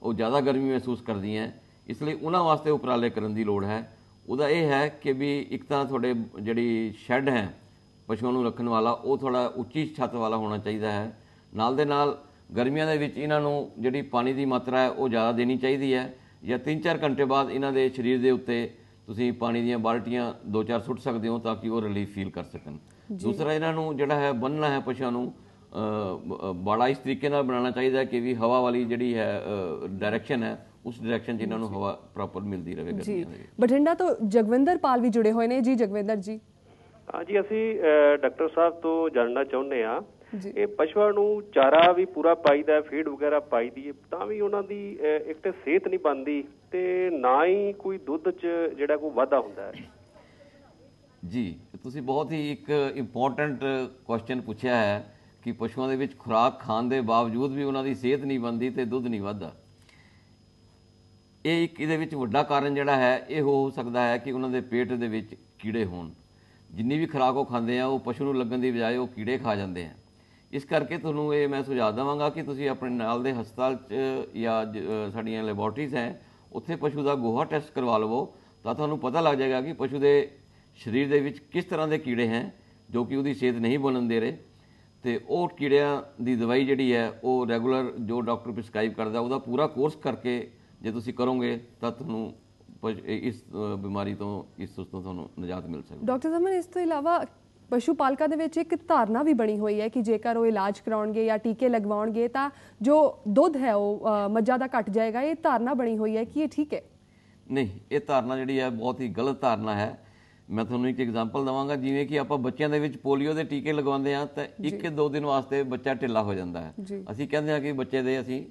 ਉਹ ਜ਼ਿਆਦਾ ਗਰਮੀ ਮਹਿਸੂਸ ਕਰਦੀਆਂ ਇਸ ਲਈ ਉਹਨਾਂ ਵਾਸਤੇ ਉਪਰਾਲੇ ਕਰਨ ਦੀ ਲੋੜ ਹੈ। ਉਹਦਾ ਇਹ ਹੈ ਕਿ ਵੀ ਇੱਕ ਤਾਂ ਤੁਹਾਡੇ ਜਿਹੜੀ ਸ਼ੈੱਡ ਹੈ, ਪਸ਼ੂਆਂ ਨੂੰ ਰੱਖਣ ਵਾਲਾ, ਉਹ ਥੋੜਾ ਉੱਚੀ ਛੱਤ ਵਾਲਾ ਹੋਣਾ ਚਾਹੀਦਾ ਹੈ। ਨਾਲ ਦੇ ਨਾਲ ਗਰਮੀਆਂ ਦੇ ਵਿੱਚ ਇਹਨਾਂ ਨੂੰ ਜਿਹੜੀ ਪਾਣੀ ਦੀ ਮਾਤਰਾ ਹੈ, ਉਹ ਜ਼ਿਆਦਾ ਦੇਣੀ ਚਾਹੀਦੀ ਹੈ। ਜਾਂ 3-4 ਘੰਟੇ ਬਾਅਦ ਇਹਨਾਂ ਦੇ ਸਰੀਰ ਦੇ ਉੱਤੇ ਤੁਸੀਂ ਪਾਣੀ ਦੀਆਂ ਬਾਲਟੀਆਂ 2-4 ਸੁੱਟ ਸਕਦੇ ਹੋ ਤਾਂ ਕਿ ਉਹ ਰਿਲੀਫ ਫੀਲ ਕਰ ਸਕਣ। ਦੂਸਰਾ ਇਹਨਾਂ ਨੂੰ ਜਿਹੜਾ ਹੈ ਬੰਨਣਾ ਹੈ ਪਸ਼ੂਆਂ ਨੂੰ ਬਾੜਾ ਇਸ ਤਰੀਕੇ ਨਾਲ ਬਣਾਉਣਾ ਚਾਹੀਦਾ ਹੈ ਕਿ ਵੀ ਹਵਾ ਵਾਲੀ ਜਿਹੜੀ ਹੈ ਡਾਇਰੈਕਸ਼ਨ ਹੈ ਉਸ ਡਾਇਰੈਕਸ਼ਨ 'ਚ ਇਹਨਾਂ ਨੂੰ ਹਵਾ ਪ੍ਰੋਪਰ ਮਿਲਦੀ ਰਹੇ ਜੀ। ਦੇ ਬਠਿੰਡਾ ਤੋਂ ਜਗਵਿੰਦਰ ਪਾਲ ਵੀ ਜੁੜੇ ਹੋਏ ਨੇ। ਜੀ ਜਗਵਿੰਦਰ ਜੀ। ਹਾਂਜੀ ਅਸੀਂ ਅਹ, ਡਾਕਟਰ ਸਾਹਿਬ ਤੋਂ ਜਾਣਨਾ ਚਾਹੁੰਦੇ ਆ ਜੀ। ਇਹ ਪਸ਼ੂਆਂ ਨੂੰ ਚਾਰਾ ਵੀ ਪੂਰਾ ਪਾਈਦਾ ਫੀਡ ਵਗੈਰਾ ਪਾਈਦੀ ਹੈ ਤਾਂ ਵੀ ਉਹਨਾਂ ਦੀ ਇੱਕ ਤੇ ਸਿਹਤ ਨਹੀਂ ਬਣਦੀ। ਤੇ ਨਾ ਹੀ ਕੋਈ ਦੁੱਧ 'ਚ ਜਿਹੜਾ ਕੋਈ ਵਾਧਾ ਹੁੰਦਾ ਹੈ। ਜੀ, ਤੁਸੀਂ ਬਹੁਤ ਹੀ ਇੱਕ ਇੰਪੋਰਟੈਂਟ ਕੁਐਸਚਨ ਪੁੱਛਿਆ ਹੈ ਕਿ ਪਸ਼ੂਆਂ ਦੇ ਵਿੱਚ ਖੁਰਾਕ ਖਾਣ ਦੇ ਬਾਵਜੂਦ ਵੀ ਉਹਨਾਂ ਦੀ ਸਿਹਤ ਨਹੀਂ ਬਣਦੀ ਤੇ ਦੁੱਧ ਨਹੀਂ ਵੱਧਦਾ। ਇਹ ਇੱਕ ਇਹਦੇ ਵਿੱਚ ਵੱਡਾ ਕਾਰਨ ਜਿਹੜਾ ਹੈ, ਇਹ ਹੋ ਸਕਦਾ ਹੈ ਕਿ ਉਹਨਾਂ ਦੇ ਪੇਟ ਦੇ ਵਿੱਚ ਕੀੜੇ ਹੋਣ। ਜਿੰਨੀ ਵੀ ਖੁਰਾਕ ਉਹ ਖਾਂਦੇ ਆ, ਉਹ ਪਸ਼ੂ ਨੂੰ ਲੱਗਣ ਦੀ ਬਜਾਏ ਉਹ ਕੀੜੇ ਖਾ ਜਾਂਦੇ ਆ। ਇਸ ਕਰਕੇ ਤੁਹਾਨੂੰ ਇਹ ਮੈਂ ਸੁਝਾਅ ਦੇਵਾਂਗਾ ਕਿ ਤੁਸੀਂ ਆਪਣੇ ਨਾਲ ਦੇ ਹਸਪਤਾਲ 'ਚ ਜਾਂ ਜ- ਸਾਡੀਆਂ ਲੈਬੋਰਟਰੀਜ਼ ਹੈ ਉੱਥੇ ਪਸ਼ੂ ਦਾ ਗੋਹਾ ਟੈਸਟ ਕਰਵਾ ਲਵੋ, ਤਾਂ ਤੁਹਾਨੂੰ ਪਤਾ ਲੱਗ ਜਾਏਗਾ ਕਿ ਪਸ਼ੂ ਦੇ ਸਰੀਰ ਦੇ ਵਿੱਚ ਕਿਸ ਤਰ੍ਹਾਂ ਦੇ ਕੀੜੇ ਹੈ, ਜੋ ਕਿ ਉਹਦੀ ਸਿਹਤ ਨਹੀਂ ਬਣਨ ਦੇ ਰਹੇ। ਤੇ ਉਹ ਕੀੜਿਆਂ ਦੀ ਦਵਾਈ ਜਿਹੜੀ ਹੈ, ਉਹ ਰੈਗੂਲਰ ਜੋ ਡਾਕਟਰ ਪ੍ਰਿਸਕ੍ਰਾਈਬ ਕਰਦਾ, ਉਹਦਾ ਪੂਰਾ ਕੋਰਸ ਕਰਕੇ ਜੇ ਤੁਸੀਂ ਕਰੋਗੇ, ਤਾਂ ਤੁਹਾਨੂੰ ਪਸ਼- ਇਸ ਬਿਮਾਰੀ ਤੋਂ, ਇਸ ਉਸ ਤੋਂ ਤੁਹਾਨੂੰ ਨਿਜਾਤ ਮਿਲ ਸਕਦੀ ਡਾਕਟਰ ਜ਼ਮਨ ਇਸ ਤੋਂ ਇਲਾਵਾ ਪਸ਼ੂ ਪਾਲਕਾਂ ਦੇ ਵਿੱਚ ਇੱਕ ਧਾਰਨਾ ਵੀ ਬਣੀ ਹੋਈ ਹੈ ਕਿ ਜੇਕਰ ਉਹ ਇਲਾਜ ਕਰਾਉਣਗੇ ਜਾਂ ਟੀਕੇ ਲਗਵਾਉਣਗੇ ਤਾਂ ਜੋ ਦੁੱਧ ਹੈ ਉਹ ਮੱਝਾਂ ਦਾ ਘਟ ਜਾਏਗਾ। ਇਹ ਧਾਰਨਾ ਬਣੀ ਹੋਈ ਹੈ ਕਿ ਇਹ ਠੀਕ ਹੈ? ਨਹੀਂ ਇਹ ਧਾਰਨਾ ਜਿਹੜੀ ਹੈ ਬਹੁਤ ਹੀ ਗਲਤ ਧਾਰਨਾ ਹੈ। ਮੈਂ ਤੁਹਾਨੂੰ ਇੱਕ ਐਗਜ਼ਾਮਪਲ ਦਵਾਂਗਾ ਜਿਵੇਂ ਕਿ ਆਪਾਂ ਬੱਚਿਆਂ ਦੇ ਵਿੱਚ ਪੋਲੀਓ ਦੇ ਟੀਕੇ ਲਗਵਾਉਂਦੇ ਆ ਤਾਂ ਇੱਕ ਦੋ ਦਿਨ ਵਾਸਤੇ ਬੱਚਾ ਢਿੱਲਾ ਹੋ ਜਾਂਦਾ ਹੈ। ਅਸੀਂ ਕਹਿੰਦੇ ਆ ਕਿ ਬੱਚੇ ਦੇ ਅਸੀਂ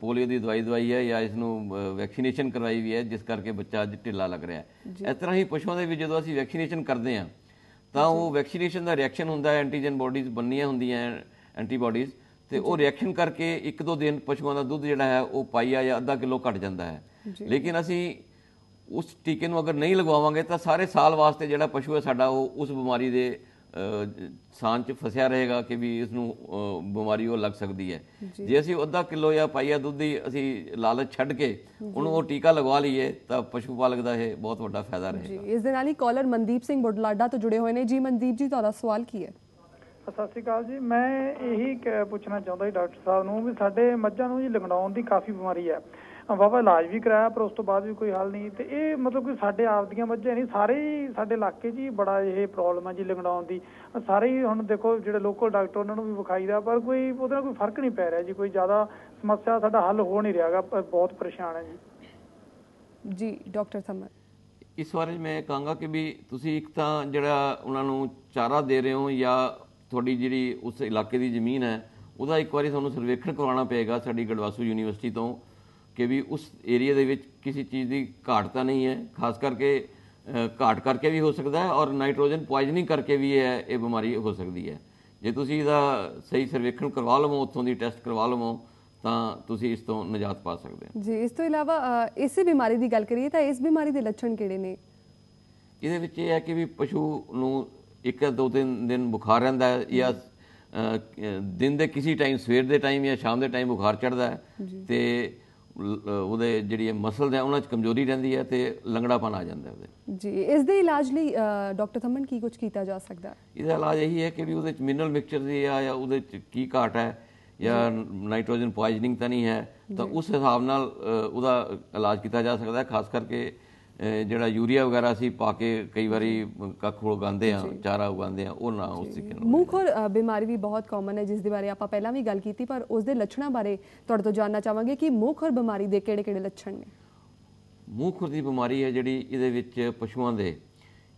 ਪੋਲੀਓ ਦੀ ਦਵਾਈ ਦਵਾਈ ਹੈ ਜਾਂ ਇਸ ਨੂੰ ਵੈਕਸੀਨੇਸ਼ਨ ਕਰਵਾਈ ਵੀ ਹੈ ਜਿਸ ਕਰਕੇ ਬੱਚਾ ਅੱਜ ਢਿੱਲਾ ਲੱਗ ਰਿਹਾ ਹੈ। ਇਸ ਤਰ੍ਹਾਂ ਹੀ ਪਸ਼ੂਆਂ ਦੇ ਵਿੱਚ ਜਦੋਂ ਅਸੀਂ ਵੈਕਸੀਨੇਸ਼ਨ ਕਰਦੇ ਆ ਤਾਂ ਉਹ ਵੈਕਸੀਨੇਸ਼ਨ ਦਾ ਰਿਐਕਸ਼ਨ ਹੁੰਦਾ ਹੈ ਐਂਟੀਜਨ ਬੋਡੀਜ਼ ਬੰਨੀਆਂ ਹੁੰਦੀਆਂ ਐਂਟੀਬਾਡੀਜ਼ ਤੇ ਉਹ ਰਿਐਕਸ਼ਨ ਕਰਕੇ ਇੱਕ ਦੋ ਦਿਨ ਪਸ਼ੂਆਂ ਦਾ ਦੁੱਧ ਜਿਹੜਾ ਹੈ ਉਹ ਪਾਈਆ ਜਾਂ ਅੱਧਾ ਕਿਲੋ ਘਟ ਜਾਂਦਾ ਹੈ। ਲੇਕਿਨ ਅਸੀਂ ਉਸ ਟੀਕੇ ਨੂੰ ਅਗਰ ਨਹੀਂ ਲਗਵਾਵਾਂਗੇ ਤਾਂ ਸਾਰੇ ਸਾਲ ਵਾਸਤੇ ਜਿਹੜਾ ਪਸ਼ੂ ਹੈ ਸਾਡਾ ਉਹ ਉਸ ਬਿਮਾਰੀ ਦੇ 'ਚ ਫਸਿਆ ਰਹੇਗਾ ਕਿ ਵੀ ਇਸ ਨੂੰ ਬਿਮਾਰੀ ਉਹ ਲੱਗ ਸਕਦੀ ਹੈ। ਜੇ। ਅਸੀਂ ਅੱਧਾ ਕਿਲੋ ਜਾਂ ਪਾਈਆ ਦੁੱਧ ਦੀ ਅਸੀਂ ਲਾਲਚ ਛੱਡ ਕੇ ਉਹਨੂੰ ਉਹ ਟੀਕਾ ਲਗਵਾ ਲਈਏ ਤਾਂ ਪਸ਼ੂ ਪਾਲਕ ਦਾ ਇਹ ਬਹੁਤ ਵੱਡਾ ਫਾਇਦਾ ਰਹੇਗਾ। ਜੀ ਇਸ ਦੇ ਨਾਲ ਹੀ ਕਾਲਰ ਮਨਦੀਪ ਸਿੰਘ ਬੁਢਲਾਡਾ ਤੋਂ ਜੁੜੇ ਹੋਏ ਨੇ। ਜੀ ਮਨਦੀਪ ਜੀ ਤੁਹਾਡਾ ਸਵਾਲ ਕੀ ਹੈ? ਸਤਿ ਸ਼੍ਰੀ ਅਕਾਲ ਜੀ। ਮੈਂ ਇਹੀ ਪੁੱਛਣਾ ਚਾਹੁੰਦਾ ਸੀ ਡਾਕਟਰ ਸਾਹਿਬ ਨੂੰ ਵੀ ਸਾਡੇ ਮੱਝਾਂ ਨੂੰ ਜੀ ਲੰਗੜਾਉਣ ਦੀ ਕਾਫੀ ਬਿਮਾਰੀ ਹੈ। ਵਾਵਾ ਇਲਾਜ ਵੀ ਕਰਾਇਆ ਪਰ ਉਸ ਤੋਂ ਬਾਅਦ ਵੀ ਕੋਈ ਹੱਲ ਨਹੀਂ। ਤੇ ਇਹ ਮਤਲਬ ਕਿ ਸਾਡੇ ਆਪ ਦੀਆਂ ਮੱਝਾਂ ਨਹੀਂ ਸਾਰੇ ਹੀ ਸਾਡੇ ਇਲਾਕੇ 'ਚ ਹੀ ਬੜਾ ਇਹ ਪ੍ਰੋਬਲਮ ਹੈ ਜੀ ਲੰਗੜਾਉਣ ਦੀ। ਸਾਰੇ ਹੀ ਹੁਣ ਦੇਖੋ ਜਿਹੜੇ ਲੋਕਲ ਡਾਕਟਰ ਉਹਨਾਂ ਨੂੰ ਵੀ ਵਿਖਾਈਦਾ ਪਰ ਕੋਈ ਉਹਦੇ ਨਾਲ ਕੋਈ ਫ਼ਰਕ ਨਹੀਂ ਪੈ ਰਿਹਾ ਜੀ ਕੋਈ ਜ਼ਿਆਦਾ ਸਮੱਸਿਆ ਸਾਡਾ ਹੱਲ ਹੋ ਨਹੀਂ ਰਿਹਾਗਾ ਬਹੁਤ ਪਰੇਸ਼ਾਨ ਹੈ ਜੀ। ਜੀ ਡਾਕਟਰ ਥੰਮਨ ਇਸ ਬਾਰੇ ਮੈਂ ਕਹਾਂਗਾ ਕਿ ਵੀ ਤੁਸੀਂ ਇੱਕ ਤਾਂ ਜਿਹੜਾ ਉਹਨਾਂ ਨੂੰ ਚਾਰਾ ਦੇ ਰਹੇ ਹੋ ਜਾਂ ਤੁਹਾਡੀ ਜਿਹੜੀ ਉਸ ਇਲਾਕੇ ਦੀ ਜ਼ਮੀਨ ਹੈ ਉਹਦਾ ਇੱਕ ਵਾਰੀ ਤੁਹਾਨੂੰ ਸਰਵੇਖਣ ਕਰਵਾਉਣਾ ਪਏਗਾ ਸਾਡੀ ਗੜਵਾਸੂ ਯੂਨੀਵਰਸਿਟੀ ਤੋਂ। ਕਿ ਵੀ ਉਸ ਏਰੀਆ ਦੇ ਵਿੱਚ ਕਿਸੇ ਚੀਜ਼ ਦੀ ਘਾਟ ਤਾਂ ਨਹੀਂ ਹੈ ਖਾਸ ਕਰਕੇ ਘਾਟ ਕਰਕੇ ਵੀ ਹੋ ਸਕਦਾ ਹੈ ਔਰ ਨਾਈਟ੍ਰੋਜਨ ਪੋਇਜ਼ਨਿੰਗ ਕਰਕੇ ਵੀ ਇਹ ਇਹ ਬਿਮਾਰੀ ਹੋ ਸਕਦੀ ਹੈ। ਜੇ ਤੁਸੀਂ ਇਹਦਾ ਸਹੀ ਸਰਵੇਖਣ ਕਰਵਾ ਲਵੋ ਉੱਥੋਂ ਦੀ ਟੈਸਟ ਕਰਵਾ ਲਵੋ ਤਾਂ ਤੁਸੀਂ ਇਸ ਤੋਂ ਨਿਜਾਤ ਪਾ ਸਕਦੇ ਹੋ। ਜੀ ਇਸ ਤੋਂ ਇਲਾਵਾ ਇਸੇ ਬਿਮਾਰੀ ਦੀ ਗੱਲ ਕਰੀਏ ਤਾਂ ਇਸ ਬਿਮਾਰੀ ਦੇ ਲੱਛਣ ਕਿਹੜੇ ਨੇ? ਇਹਦੇ ਵਿੱਚ ਇਹ ਹੈ ਕਿ ਵੀ ਪਸ਼ੂ ਨੂੰ ਇੱਕ ਦੋ ਤਿੰਨ ਦਿਨ ਬੁਖਾਰ ਰਹਿੰਦਾ ਹੈ ਜਾਂ ਦਿਨ ਦੇ ਕਿਸੇ ਟਾਈਮ ਸਵੇਰ ਦੇ ਟਾਈਮ ਜਾਂ ਸ਼ਾਮ ਦੇ ਟਾਈਮ ਬੁਖਾਰ ਚੜਦਾ ਹੈ ਤੇ ਉਹਦੇ ਜਿਹੜੀ ਮਸਲ ਹੈ ਉਹਨਾਂ 'ਚ ਕਮਜ਼ੋਰੀ ਰਹਿੰਦੀ ਹੈ ਤੇ ਲੰਗੜਾਪਨ ਆ ਜਾਂਦਾ ਉਹਦੇ। ਜੀ ਇਸ ਦੇ ਇਲਾਜ ਲਈ ਡਾਕਟਰ ਥਮਨ ਕੀ ਕੁਝ ਕੀਤਾ ਜਾ ਸਕਦਾ? ਹੈ ਇਹਦਾ ਇਲਾਜ ਇਹੀ ਹੈ ਕਿ ਵੀ ਉਹਦੇ ਚ ਮਿਨਰਲ ਮਿਕਸਚਰ ਦੀ ਆ ਜਾਂ ਉਹਦੇ ਚ ਕੀ ਘਾਟ ਹੈ ਜਾਂ ਨਾਈਟ੍ਰੋਜਨ ਪੋਇਜ਼ਨਿੰਗ ਤਾਂ ਨਹੀਂ ਹੈ ਤਾਂ ਉਸ ਹਿਸਾਬ ਨਾਲ ਉਹਦਾ ਇਲਾਜ ਕੀਤਾ ਜਾ ਸਕਦਾ ਹੈ ਖਾਸ ਕਰਕੇ ਜਿਹੜਾ ਯੂਰੀਆ ਵਗੈਰਾ ਅਸੀਂ ਪਾ ਕੇ ਕਈ ਵਾਰੀ ਕੱਖ ਉਗਾਉਂਦੇ ਆ ਚਾਰਾ ਉਗਾਉਂਦੇ ਆ ਉਹ ਨਾ ਉਸ ਤਰੀਕੇ ਨਾਲ ਮੂੰਹ ਖੋਰ ਬਿਮਾਰੀ ਵੀ ਬਹੁਤ ਕਾਮਨ ਹੈ ਜਿਸ ਦੇ ਬਾਰੇ ਆਪਾਂ ਪਹਿਲਾਂ ਵੀ ਗੱਲ ਕੀਤੀ ਪਰ ਉਸ ਦੇ ਲੱਛਣਾਂ ਬਾਰੇ ਤੁਹਾਡੇ ਤੋਂ ਜਾਨਣਾ ਚਾਹਾਂਗੇ ਕਿ ਮੂੰਹ ਖੋਰ ਬਿਮਾਰੀ ਦੇ ਕਿਹੜੇ-ਕਿਹੜੇ ਲੱਛਣ ਨੇ? ਮੂੰਹ ਖੁਰ ਦੀ ਬਿਮਾਰੀ ਹੈ ਜਿਹੜੀ ਇਹਦੇ ਵਿੱਚ ਪਸ਼ੂਆਂ ਦੇ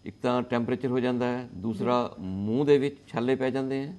ਇੱਕ ਤਾਂ ਟੈਂਪਰੇਚਰ ਹੋ ਜਾਂਦਾ ਹੈ ਦੂਸਰਾ ਮੂੰਹ ਦੇ ਵਿੱਚ ਛਾਲੇ ਪੈ ਜਾਂਦੇ ਆ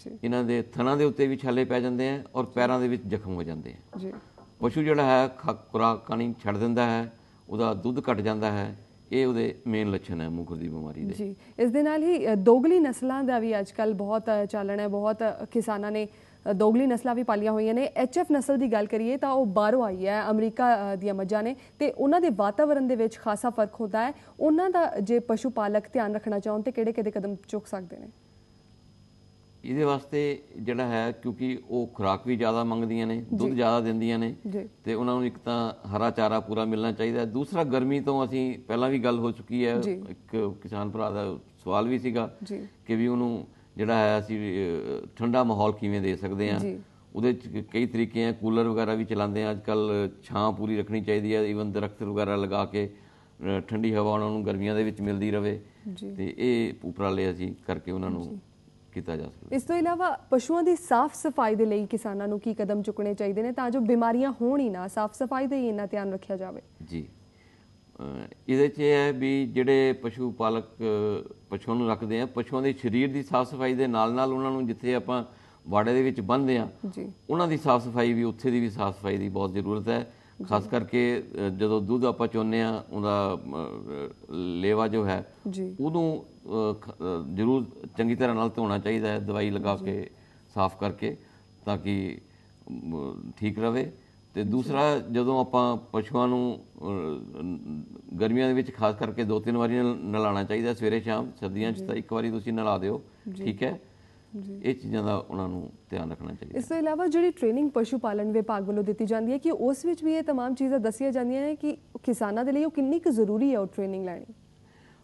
ਜੀ। ਇਹਨਾਂ ਦੇ ਥਣਾਂ ਦੇ ਉੱਤੇ ਵੀ ਛਾਲੇ ਪੈ ਜਾਂਦੇ ਆ ਔਰ ਪੈਰਾਂ ਦੇ ਵਿੱਚ ਜ਼ਖਮ ਹੋ ਜਾਂਦੇ ਆ ਜੀ। ਪਸ਼ੂ ਜਿਹੜਾ ਹੈ ਖੁਰਾਕ ਖਾਣੀ ਛੱਡ ਦਿੰਦਾ ਹੈ ਉਹਦਾ ਦੁੱਧ ਘਟ ਜਾਂਦਾ ਹੈ ਇਹ ਉਹਦੇ ਮੇਨ ਲੱਛਣ ਹੈ ਮੂੰਹ ਦੀ ਬਿਮਾਰੀ ਦੇ। ਜੀ ਇਸ ਦੇ ਨਾਲ ਹੀ ਦੋਗਲੀ ਨਸਲਾਂ ਦਾ ਵੀ ਅੱਜਕੱਲ ਬਹੁਤ ਅ, ਚੱਲਣ ਹੈ ਬਹੁਤ ਕਿਸਾਨਾਂ ਨੇ ਦੋਗਲੀ ਨਸਲਾਂ ਵੀ ਪਾਲੀਆਂ ਹੋਈਆਂ ਨੇ। ਐਚਐਫ ਨਸਲ ਦੀ ਗੱਲ ਕਰੀਏ ਤਾਂ ਉਹ ਬਾਹਰੋਂ ਆਈ ਹੈ ਅਮਰੀਕਾ ਦੀਆਂ ਮੱਝਾਂ ਨੇ ਤੇ ਉਹਨਾਂ ਦੇ ਵਾਤਾਵਰਣ ਦੇ ਵਿੱਚ ਖਾਸਾ ਫ਼ਰਕ ਹੁੰਦਾ ਹੈ। ਉਹਨਾਂ ਦਾ ਜੇ ਪਸ਼ੂ ਪਾਲਕ ਧਿਆਨ ਰੱਖਣਾ ਚਾਹਣ ਤੇ ਕਿਹੜੇ-ਕਿਹੜੇ ਕਦਮ ਚੁੱਕ ਸਕਦੇ ਨੇ? ਇਹਦੇ ਵਾਸਤੇ ਜਿਹੜਾ ਹੈ ਕਿਉਂਕਿ ਉਹ ਖੁਰਾਕ ਵੀ ਜ਼ਿਆਦਾ ਮੰਗਦੀਆਂ ਨੇ ਦੁੱਧ ਜ਼ਿਆਦਾ ਦਿੰਦੀਆਂ ਨੇ ਤੇ ਉਹਨਾਂ ਨੂੰ ਇੱਕ ਤਾਂ ਹਰਾ ਚਾਰਾ ਪੂਰਾ ਮਿਲਣਾ ਚਾਹੀਦਾ ਦੂਸਰਾ ਗਰਮੀ ਤੋਂ ਅਸੀਂ ਪਹਿਲਾਂ ਵੀ ਗੱਲ ਹੋ ਚੁੱਕੀ ਹੈ। ਇੱਕ ਕਿਸਾਨ ਭਰਾ ਦਾ ਸਵਾਲ ਵੀ ਸੀਗਾ ਕਿ ਵੀ ਉਹਨੂੰ ਜਿਹੜਾ ਹੈ ਅਸੀਂ ਠੰਡਾ ਮਾਹੌਲ ਕਿਵੇਂ ਦੇ ਸਕਦੇ ਹਾਂ। ਜੀ। ਉਹਦੇ ਚ ਕਈ ਤਰੀਕੇ ਆ ਕੂਲਰ ਵਗੈਰਾ ਵੀ ਚਲਾਉਂਦੇ ਆ ਅੱਜਕੱਲ ਛਾਂ ਪੂਰੀ ਰੱਖਣੀ ਚਾਹੀਦੀ ਹੈ। ਈਵਨ ਦਰਖਤ ਵਗੈਰਾ ਲਗਾ ਕੇ ਠੰਡੀ ਹਵਾ ਉਹਨਾਂ ਨੂੰ ਗਰਮੀਆਂ ਦੇ ਵਿੱਚ ਮਿਲਦੀ ਰਵੇ। ਜੀ। ਤੇ ਇਹ ਉਪਰਾਲੇ ਅਸੀਂ ਕਰਕੇ ਉਹਨਾਂ ਨੂੰ ਕੀਤਾ ਜਾ ਸਕਦਾ ਇਸ ਤੋਂ ਇਲਾਵਾ ਪਸ਼ੂਆਂ ਦੀ ਸਾਫ਼ ਸਫ਼ਾਈ ਦੇ ਲਈ ਕਿਸਾਨਾਂ ਨੂੰ ਕੀ ਕਦਮ ਚੁੱਕਣੇ ਚਾਹੀਦੇ ਨੇ ਤਾਂ ਜੋ ਬਿਮਾਰੀਆਂ ਹੋਣ ਹੀ ਨਾ ਸਾਫ਼ ਸਫ਼ਾਈ ਦਾ ਹੀ ਇੰਨਾ ਧਿਆਨ ਰੱਖਿਆ ਜਾਵੇ। ਜੀ। ਇਹਦੇ 'ਚ ਇਹ ਹੈ ਵੀ ਜਿਹੜੇ ਪਸ਼ੂ ਪਾਲਕ ਪਸ਼ੂਆਂ ਨੂੰ ਰੱਖਦੇ ਆ ਪਸ਼ੂਆਂ ਦੇ ਸਰੀਰ ਦੀ ਸਾਫ਼ ਸਫ਼ਾਈ ਦੇ ਨਾਲ ਨਾਲ ਉਹਨਾਂ ਨੂੰ ਜਿੱਥੇ ਆਪਾਂ ਵਾੜੇ ਦੇ ਵਿੱਚ ਬੰਨ੍ਹਦੇ ਆ ਜੀ। ਉਹਨਾਂ ਦੀ ਸਾਫ਼ ਸਫ਼ਾਈ ਵੀ ਉੱਥੇ ਦੀ ਵੀ ਸਾਫ਼ ਸਫ਼ਾਈ ਦੀ ਬਹੁਤ ਜ਼ਰੂਰਤ ਹੈ। ਖਾਸ ਕਰਕੇ ਜਦੋਂ ਦੁੱਧ ਆਪਾਂ ਚੋਂਦੇ ਆ ਉਹਦਾ ਲੇਵਾ ਜੋ ਹੈ ਜੀ। ਉਹਨੂੰ ਜ਼ਰੂਰ ਚੰਗੀ ਤਰ੍ਹਾਂ ਨਾਲ ਧੋਣਾ ਚਾਹੀਦਾ ਹੈ ਦਵਾਈ ਲਗਾ ਕੇ ਸਾਫ਼ ਕਰਕੇ ਤਾਂ ਕਿ ਅਮ, ਠੀਕ ਰਵੇ ਤੇ ਦੂਸਰਾ ਜਦੋਂ ਆਪਾਂ ਪਸ਼ੂਆਂ ਨੂੰ ਅਹ, ਗਰਮੀਆਂ ਦੇ ਵਿੱਚ ਖਾਸ ਕਰਕੇ ਦੋ ਤਿੰਨ ਵਾਰੀ ਨਲ- ਨਲਾਉਣਾ ਚਾਹੀਦਾ ਸਵੇਰੇ ਸ਼ਾਮ ਸਰਦੀਆਂ 'ਚ ਤਾਂ ਇੱਕ ਵਾਰੀ ਤੁਸੀਂ ਨਲਾ ਦਿਓ ਠੀਕ ਹੈ ਇਹ ਚੀਜ਼ਾਂ ਦਾ ਉਹਨਾਂ ਨੂੰ ਧਿਆਨ ਰੱਖਣਾ ਚਾਹੀਦਾ ਇਸ ਤੋਂ ਇਲਾਵਾ ਜਿਹੜੀ ਟ੍ਰੇਨਿੰਗ ਪਸ਼ੂ ਪਾਲਣ ਵਿਭਾਗ ਵੱਲੋਂ ਦਿੱਤੀ ਜਾਂਦੀ ਹੈ ਕਿ ਉਸ ਵਿੱਚ ਵੀ ਇਹ तमाम ਚੀਜ਼ਾਂ ਦੱਸੀਆਂ ਜਾਂਦੀਆਂ ਨੇ ਕਿ ਕਿਸਾਨਾਂ ਦੇ ਲਈ ਉਹ ਕਿੰਨੀ ਕੁ ਜ਼ਰੂਰੀ ਹੈ ਉਹ ਟ੍ਰੇਨਿੰਗ ਲੈਣੀ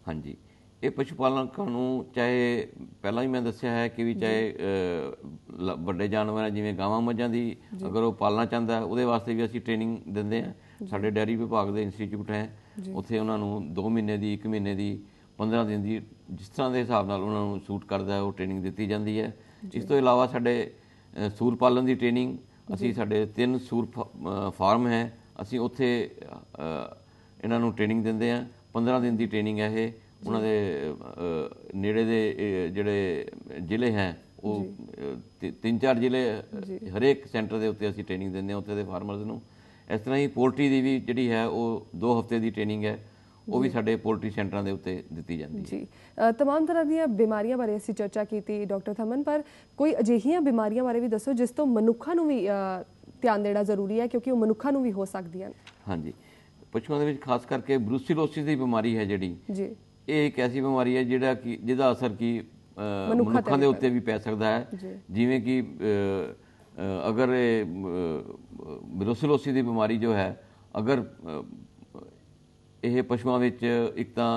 ਹਾਂਜੀ ਇਹ ਪਸ਼ੂ ਪਾਲਕਾਂ ਨੂੰ ਚਾਹੇ ਪਹਿਲਾਂ ਹੀ ਮੈਂ ਦੱਸਿਆ ਹੈ ਕਿ ਵੀ ਚਾਹੇ ਵੱਡੇ ਜਾਨਵਰ ਜਿਵੇਂ ਗਾਵਾਂ ਮੱਝਾਂ ਦੀ ਅਗਰ ਉਹ ਪਾਲਣਾ ਚਾਹੁੰਦਾ ਹੈ ਉਹਦੇ ਵਾਸਤੇ ਵੀ ਅਸੀਂ ਟ੍ਰੇਨਿੰਗ ਦਿੰਦੇ ਹਾਂ। ਸਾਡੇ ਡੈਰੀ ਵਿਭਾਗ ਦੇ ਇੰਸਟੀਚਿਊਟ ਹੈ। ਉੱਥੇ ਉਹਨਾਂ ਨੂੰ 2 ਮਹੀਨੇ ਦੀ 1 ਮਹੀਨੇ ਦੀ 15 ਦਿਨ ਦੀ ਜਿਸ ਤਰ੍ਹਾਂ ਦੇ ਹਿਸਾਬ ਨਾਲ ਉਹਨਾਂ ਨੂੰ ਸੂਟ ਕਰਦਾ ਹੈ ਉਹ ਟ੍ਰੇਨਿੰਗ ਦਿੱਤੀ ਜਾਂਦੀ ਹੈ। ਇਸ ਤੋਂ ਇਲਾਵਾ ਸਾਡੇ ਸੂਰ ਪਾਲਣ ਦੀ ਟ੍ਰੇਨਿੰਗ ਅਸੀਂ ਸਾਡੇ ਤਿੰਨ ਸੂਰ ਫਾਰਮ ਹੈ। ਅਸੀਂ ਉੱਥੇ ਇਹਨਾਂ ਨੂੰ ਟ੍ਰੇਨਿੰਗ ਦਿੰਦੇ ਹਾਂ। 15 ਦਿਨ ਦੀ ਟ੍ਰੇਨਿੰਗ ਹੈ ਇਹ। ਉਹਨਾਂ ਦੇ ਅਹ, ਨੇੜੇ ਦੇ ਅਹ, ਜਿਹੜੇ ਜ਼ਿਲ੍ਹੇ ਹੈ ਉਹ ਅਹ, ਤੀ- ਤਿੰਨ ਚਾਰ ਜ਼ਿਲ੍ਹੇ ਹਰੇਕ ਸੈਂਟਰ ਦੇ ਉੱਤੇ ਅਸੀਂ ਟ੍ਰੇਨਿੰਗ ਦਿੰਦੇ ਹਾਂ ਉੱਥੇ ਦੇ ਫਾਰਮਰਸ ਨੂੰ ਇਸ ਤਰ੍ਹਾਂ ਹੀ ਪੋਲਟਰੀ ਦੀ ਵੀ ਜਿਹੜੀ ਹੈ ਉਹ 2 ਹਫ਼ਤੇ ਦੀ ਟ੍ਰੇਨਿੰਗ ਹੈ ਉਹ ਵੀ ਸਾਡੇ ਪੋਲਟਰੀ ਸੈਂਟਰਾਂ ਦੇ ਉੱਤੇ ਦਿੱਤੀ ਜਾਂਦੀ ਹੈ ਜੀ ਅ, तमाम ਤਰ੍ਹਾਂ ਦੀਆਂ ਬਿਮਾਰੀਆਂ ਬਾਰੇ ਅਸੀਂ ਚਰਚਾ ਕੀਤੀ ਡਾਕਟਰ ਥਮਨ ਪਰ ਕੋਈ ਅਜਿਹੀਆਂ ਬਿਮਾਰੀਆਂ ਬਾਰੇ ਵੀ ਦੱਸੋ ਜਿਸ ਤੋਂ ਮਨੁੱਖਾਂ ਨੂੰ ਵੀ ਅ, ਧਿਆਨ ਦੇਣਾ ਜ਼ਰੂਰੀ ਹੈ ਕਿਉਂਕਿ ਉਹ ਮਨੁੱਖਾਂ ਨੂੰ ਵੀ ਹੋ ਸਕਦੀਆਂ ਨੇ ਹਾਂਜੀ ਪਸ਼ੂਆਂ ਦੇ ਵਿੱਚ ਖਾਸ ਕਰਕੇ ਬਰੂਸੀਲੋਸਿਸ ਦੀ ਬਿਮਾਰੀ ਹੈ ਜਿਹੜੀ ਜੀ ਇਹ ਇੱਕ ਐਸੀ ਬਿਮਾਰੀ ਹੈ ਜਿਹੜਾ ਕਿ ਜਿਹਦਾ ਅਸਰ ਕੀ ਮਨੁੱਖਾਂ ਦੇ ਉੱਤੇ ਵੀ ਪੈ ਸਕਦਾ ਹੈ। ਜਿਵੇਂ ਕਿ ਅਗਰ ਇਹ ਬਰੂਸੀਲੋਸਿਸ ਦੀ ਬਿਮਾਰੀ ਜੋ ਹੈ ਅਗਰ ਇਹ ਪਸ਼ੂਆਂ ਵਿੱਚ ਇੱਕ ਤਾਂ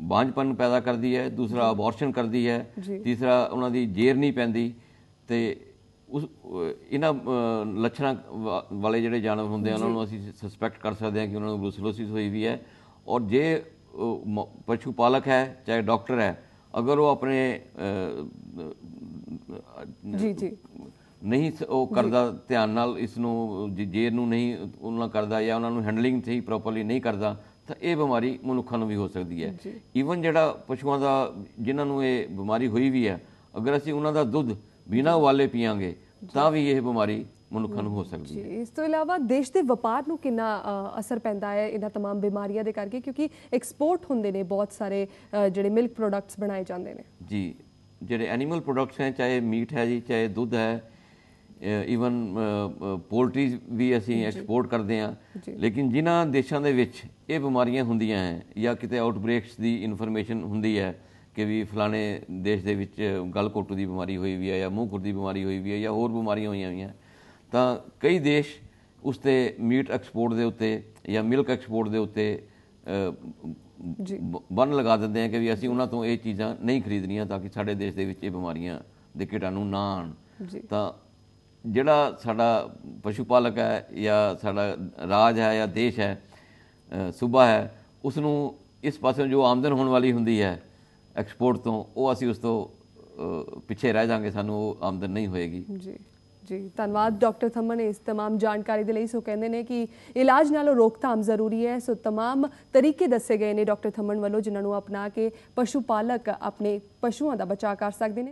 ਬਾਂਝਪਨ ਪੈਦਾ ਕਰਦੀ ਹੈ ਦੂਸਰਾ ਅਬੋਰਸ਼ਨ ਕਰਦੀ ਹੈ। ਤੀਸਰਾ ਉਹਨਾਂ ਦੀ ਜੇਰ ਨਹੀਂ ਪੈਂਦੀ ਤੇ ਉਸ ਇਹਨਾਂ ਲੱਛਣਾਂ ਵਾਲੇ ਜਿਹੜੇ ਜਾਨਵਰ ਹੁੰਦੇ ਆ ਉਹਨਾਂ ਨੂੰ ਅਸੀਂ ਸਸਪੈਕਟ ਕਰ ਸਕਦੇ ਹਾਂ ਕਿ ਉਹਨਾਂ ਨੂੰ ਬਰੂਸਲੋਸਿਸ ਹੋਈ ਵੀ ਹੈ ਔਰ ਜੇ ਪਾਲਕ ਹੈ ਚਾਹੇ ਡਾਕਟਰ ਹੈ ਅਗਰ ਉਹ ਆਪਣੇ ਅਹ, ਜੀ ਜੀ। ਨਹੀਂ ਸ- ਉਹ ਕਰਦਾ ਧਿਆਨ ਨਾਲ ਇਸ ਨੂੰ ਜ- ਜੇਰ ਨੂੰ ਨਹੀਂ ਉਹਨਾਂ ਕਰਦਾ ਜਾਂ ਉਹਨਾਂ ਨੂੰ ਹੈਂਡਲਿੰਗ ਸਹੀ ਪ੍ਰੋਪਰਲੀ ਨਹੀਂ ਕਰਦਾ ਤਾਂ ਇਹ ਬਿਮਾਰੀ ਮਨੁੱਖਾਂ ਨੂੰ ਵੀ ਹੋ ਸਕਦੀ ਹੈ। ਈਵਨ ਜਿਹੜਾ ਪਸ਼ੂਆਂ ਦਾ ਜਿਨ੍ਹਾਂ ਨੂੰ ਇਹ ਬਿਮਾਰੀ ਹੋਈ ਵੀ ਹੈ ਅਗਰ ਅਸੀਂ ਉਹਨਾਂ ਦਾ ਦੁੱਧ ਬਿਨਾਂ ਉਬਾਲੇ ਪੀਾਂਗੇ ਤਾਂ ਵੀ ਇਹ ਬਿਮਾਰੀ ਮਨੁੱਖਾਂ ਨੂੰ ਹੋ ਸਕਦੀ ਜੀ ਹੈ ਇਸ ਤੋਂ ਇਲਾਵਾ ਦੇਸ਼ ਦੇ ਵਪਾਰ ਨੂੰ ਕਿੰਨਾ ਅ, ਅਸਰ ਪੈਂਦਾ ਹੈ ਇਹਨਾਂ तमाम ਬਿਮਾਰੀਆਂ ਦੇ ਕਰਕੇ ਕਿਉਂਕਿ ਐਕਸਪੋਰਟ ਹੁੰਦੇ ਨੇ ਬਹੁਤ ਸਾਰੇ ਅ, ਜਿਹੜੇ ਮਿਲਕ ਪ੍ਰੋਡਕਟਸ ਬਣਾਏ ਜਾਂਦੇ ਨੇ ਜੀ ਜਿਹੜੇ ਐਨੀਮਲ ਪ੍ਰੋਡਕਟਸ ਹੈ ਚਾਹੇ ਮੀਟ ਹੈ ਜੀ ਚਾਹੇ ਦੁੱਧ ਹੈ ਈਵਨ ਪੋਲਟਰੀ ਵੀ ਅਸੀਂ ਐਕਸਪੋਰਟ ਕਰਦੇ ਹਾਂ ਲੇਕਿਨ ਜਿਨ੍ਹਾਂ ਦੇਸ਼ਾਂ ਦੇ ਵਿੱਚ ਇਹ ਬਿਮਾਰੀਆਂ ਹੁੰਦੀਆਂ ਹੈ ਜਾਂ ਕਿਤੇ ਆਊਟਬ੍ਰੇਕਸ ਦੀ ਇਨਫੋਰਮੇਸ਼ਨ ਹੁੰਦੀ ਹੈ ਕਿ ਵੀ ਫਲਾਣੇ ਦੇਸ਼ ਦੇ ਵਿੱਚ ਗਲਘੋਟੂ ਦੀ ਬਿਮਾਰੀ ਹੋਈ ਵੀ ਹੈ ਜਾਂ ਮੂੰਹ ਖੁਰ ਦੀ ਬਿਮਾਰੀ ਹੋਈ ਵੀ ਹੈ ਜਾਂ ਹੋਰ ਬਿਮਾਰੀਆਂ ਹੋਈਆਂ ਹੋਈਆਂ ਤਾਂ ਕਈ ਦੇਸ਼ ਉਸ ਤੇ ਮੀਟ ਐਕਸਪੋਰਟ ਦੇ ਉੱਤੇ ਜਾਂ ਮਿਲਕ ਐਕਸਪੋਰਟ ਦੇ ਉੱਤੇ ਬੰਨ ਲਗਾ ਦਿੰਦੇ ਆ ਕਿ ਵੀ ਅਸੀਂ ਉਹਨਾਂ ਤੋਂ ਇਹ ਚੀਜ਼ਾਂ ਨਹੀਂ ਖਰੀਦਣੀਆਂ ਤਾਂ ਕਿ ਸਾਡੇ ਦੇਸ਼ ਦੇ ਵਿੱਚ ਇਹ ਬਿਮਾਰੀਆਂ ਦੇ ਕੀਟਾਣੂ ਨਾ ਆਣ ਤਾਂ ਜਿਹੜਾ ਸਾਡਾ ਪਸ਼ੂ ਪਾਲਕ ਹੈ ਜਾਂ ਸਾਡਾ ਰਾਜ ਹੈ ਜਾਂ ਦੇਸ਼ ਹੈ ਸੂਬਾ ਹੈ ਉਸ ਨੂੰ ਇਸ ਪਾਸੇ ਜੋ ਆਮਦਨ ਹੋਣ ਵਾਲੀ ਹੁੰਦੀ ਹੈ ਐਕਸਪੋਰਟ ਤੋਂ ਉਹ ਅਸੀਂ ਉਸ ਤੋਂ ਪਿੱਛੇ ਰਹਿ ਜਾਾਂਗੇ ਸਾਨੂੰ ਉਹ ਆਮਦਨ ਨਹੀਂ ਹੋਏਗੀ। ਜੀ। ਜੀ ਧੰਨਵਾਦ ਡਾਕਟਰ ਥੰਮਨ ਇਸ तमाम ਜਾਣਕਾਰੀ ਦੇ ਲਈ ਸੋ ਕਹਿੰਦੇ ਨੇ ਕਿ ਇਲਾਜ ਨਾਲੋਂ ਰੋਕਥਾਮ ਜ਼ਰੂਰੀ ਹੈ ਸੋ तमाम ਤਰੀਕੇ ਦੱਸੇ ਗਏ ਨੇ ਡਾਕਟਰ ਥੰਮਨ ਵੱਲੋਂ ਜਿਨ੍ਹਾਂ ਨੂੰ ਅਪਣਾ ਕੇ ਪਸ਼ੂ ਪਾਲਕ ਆਪਣੇ ਪਸ਼ੂਆਂ ਦਾ ਬਚਾਅ ਕਰ ਸਕਦੇ ਨੇ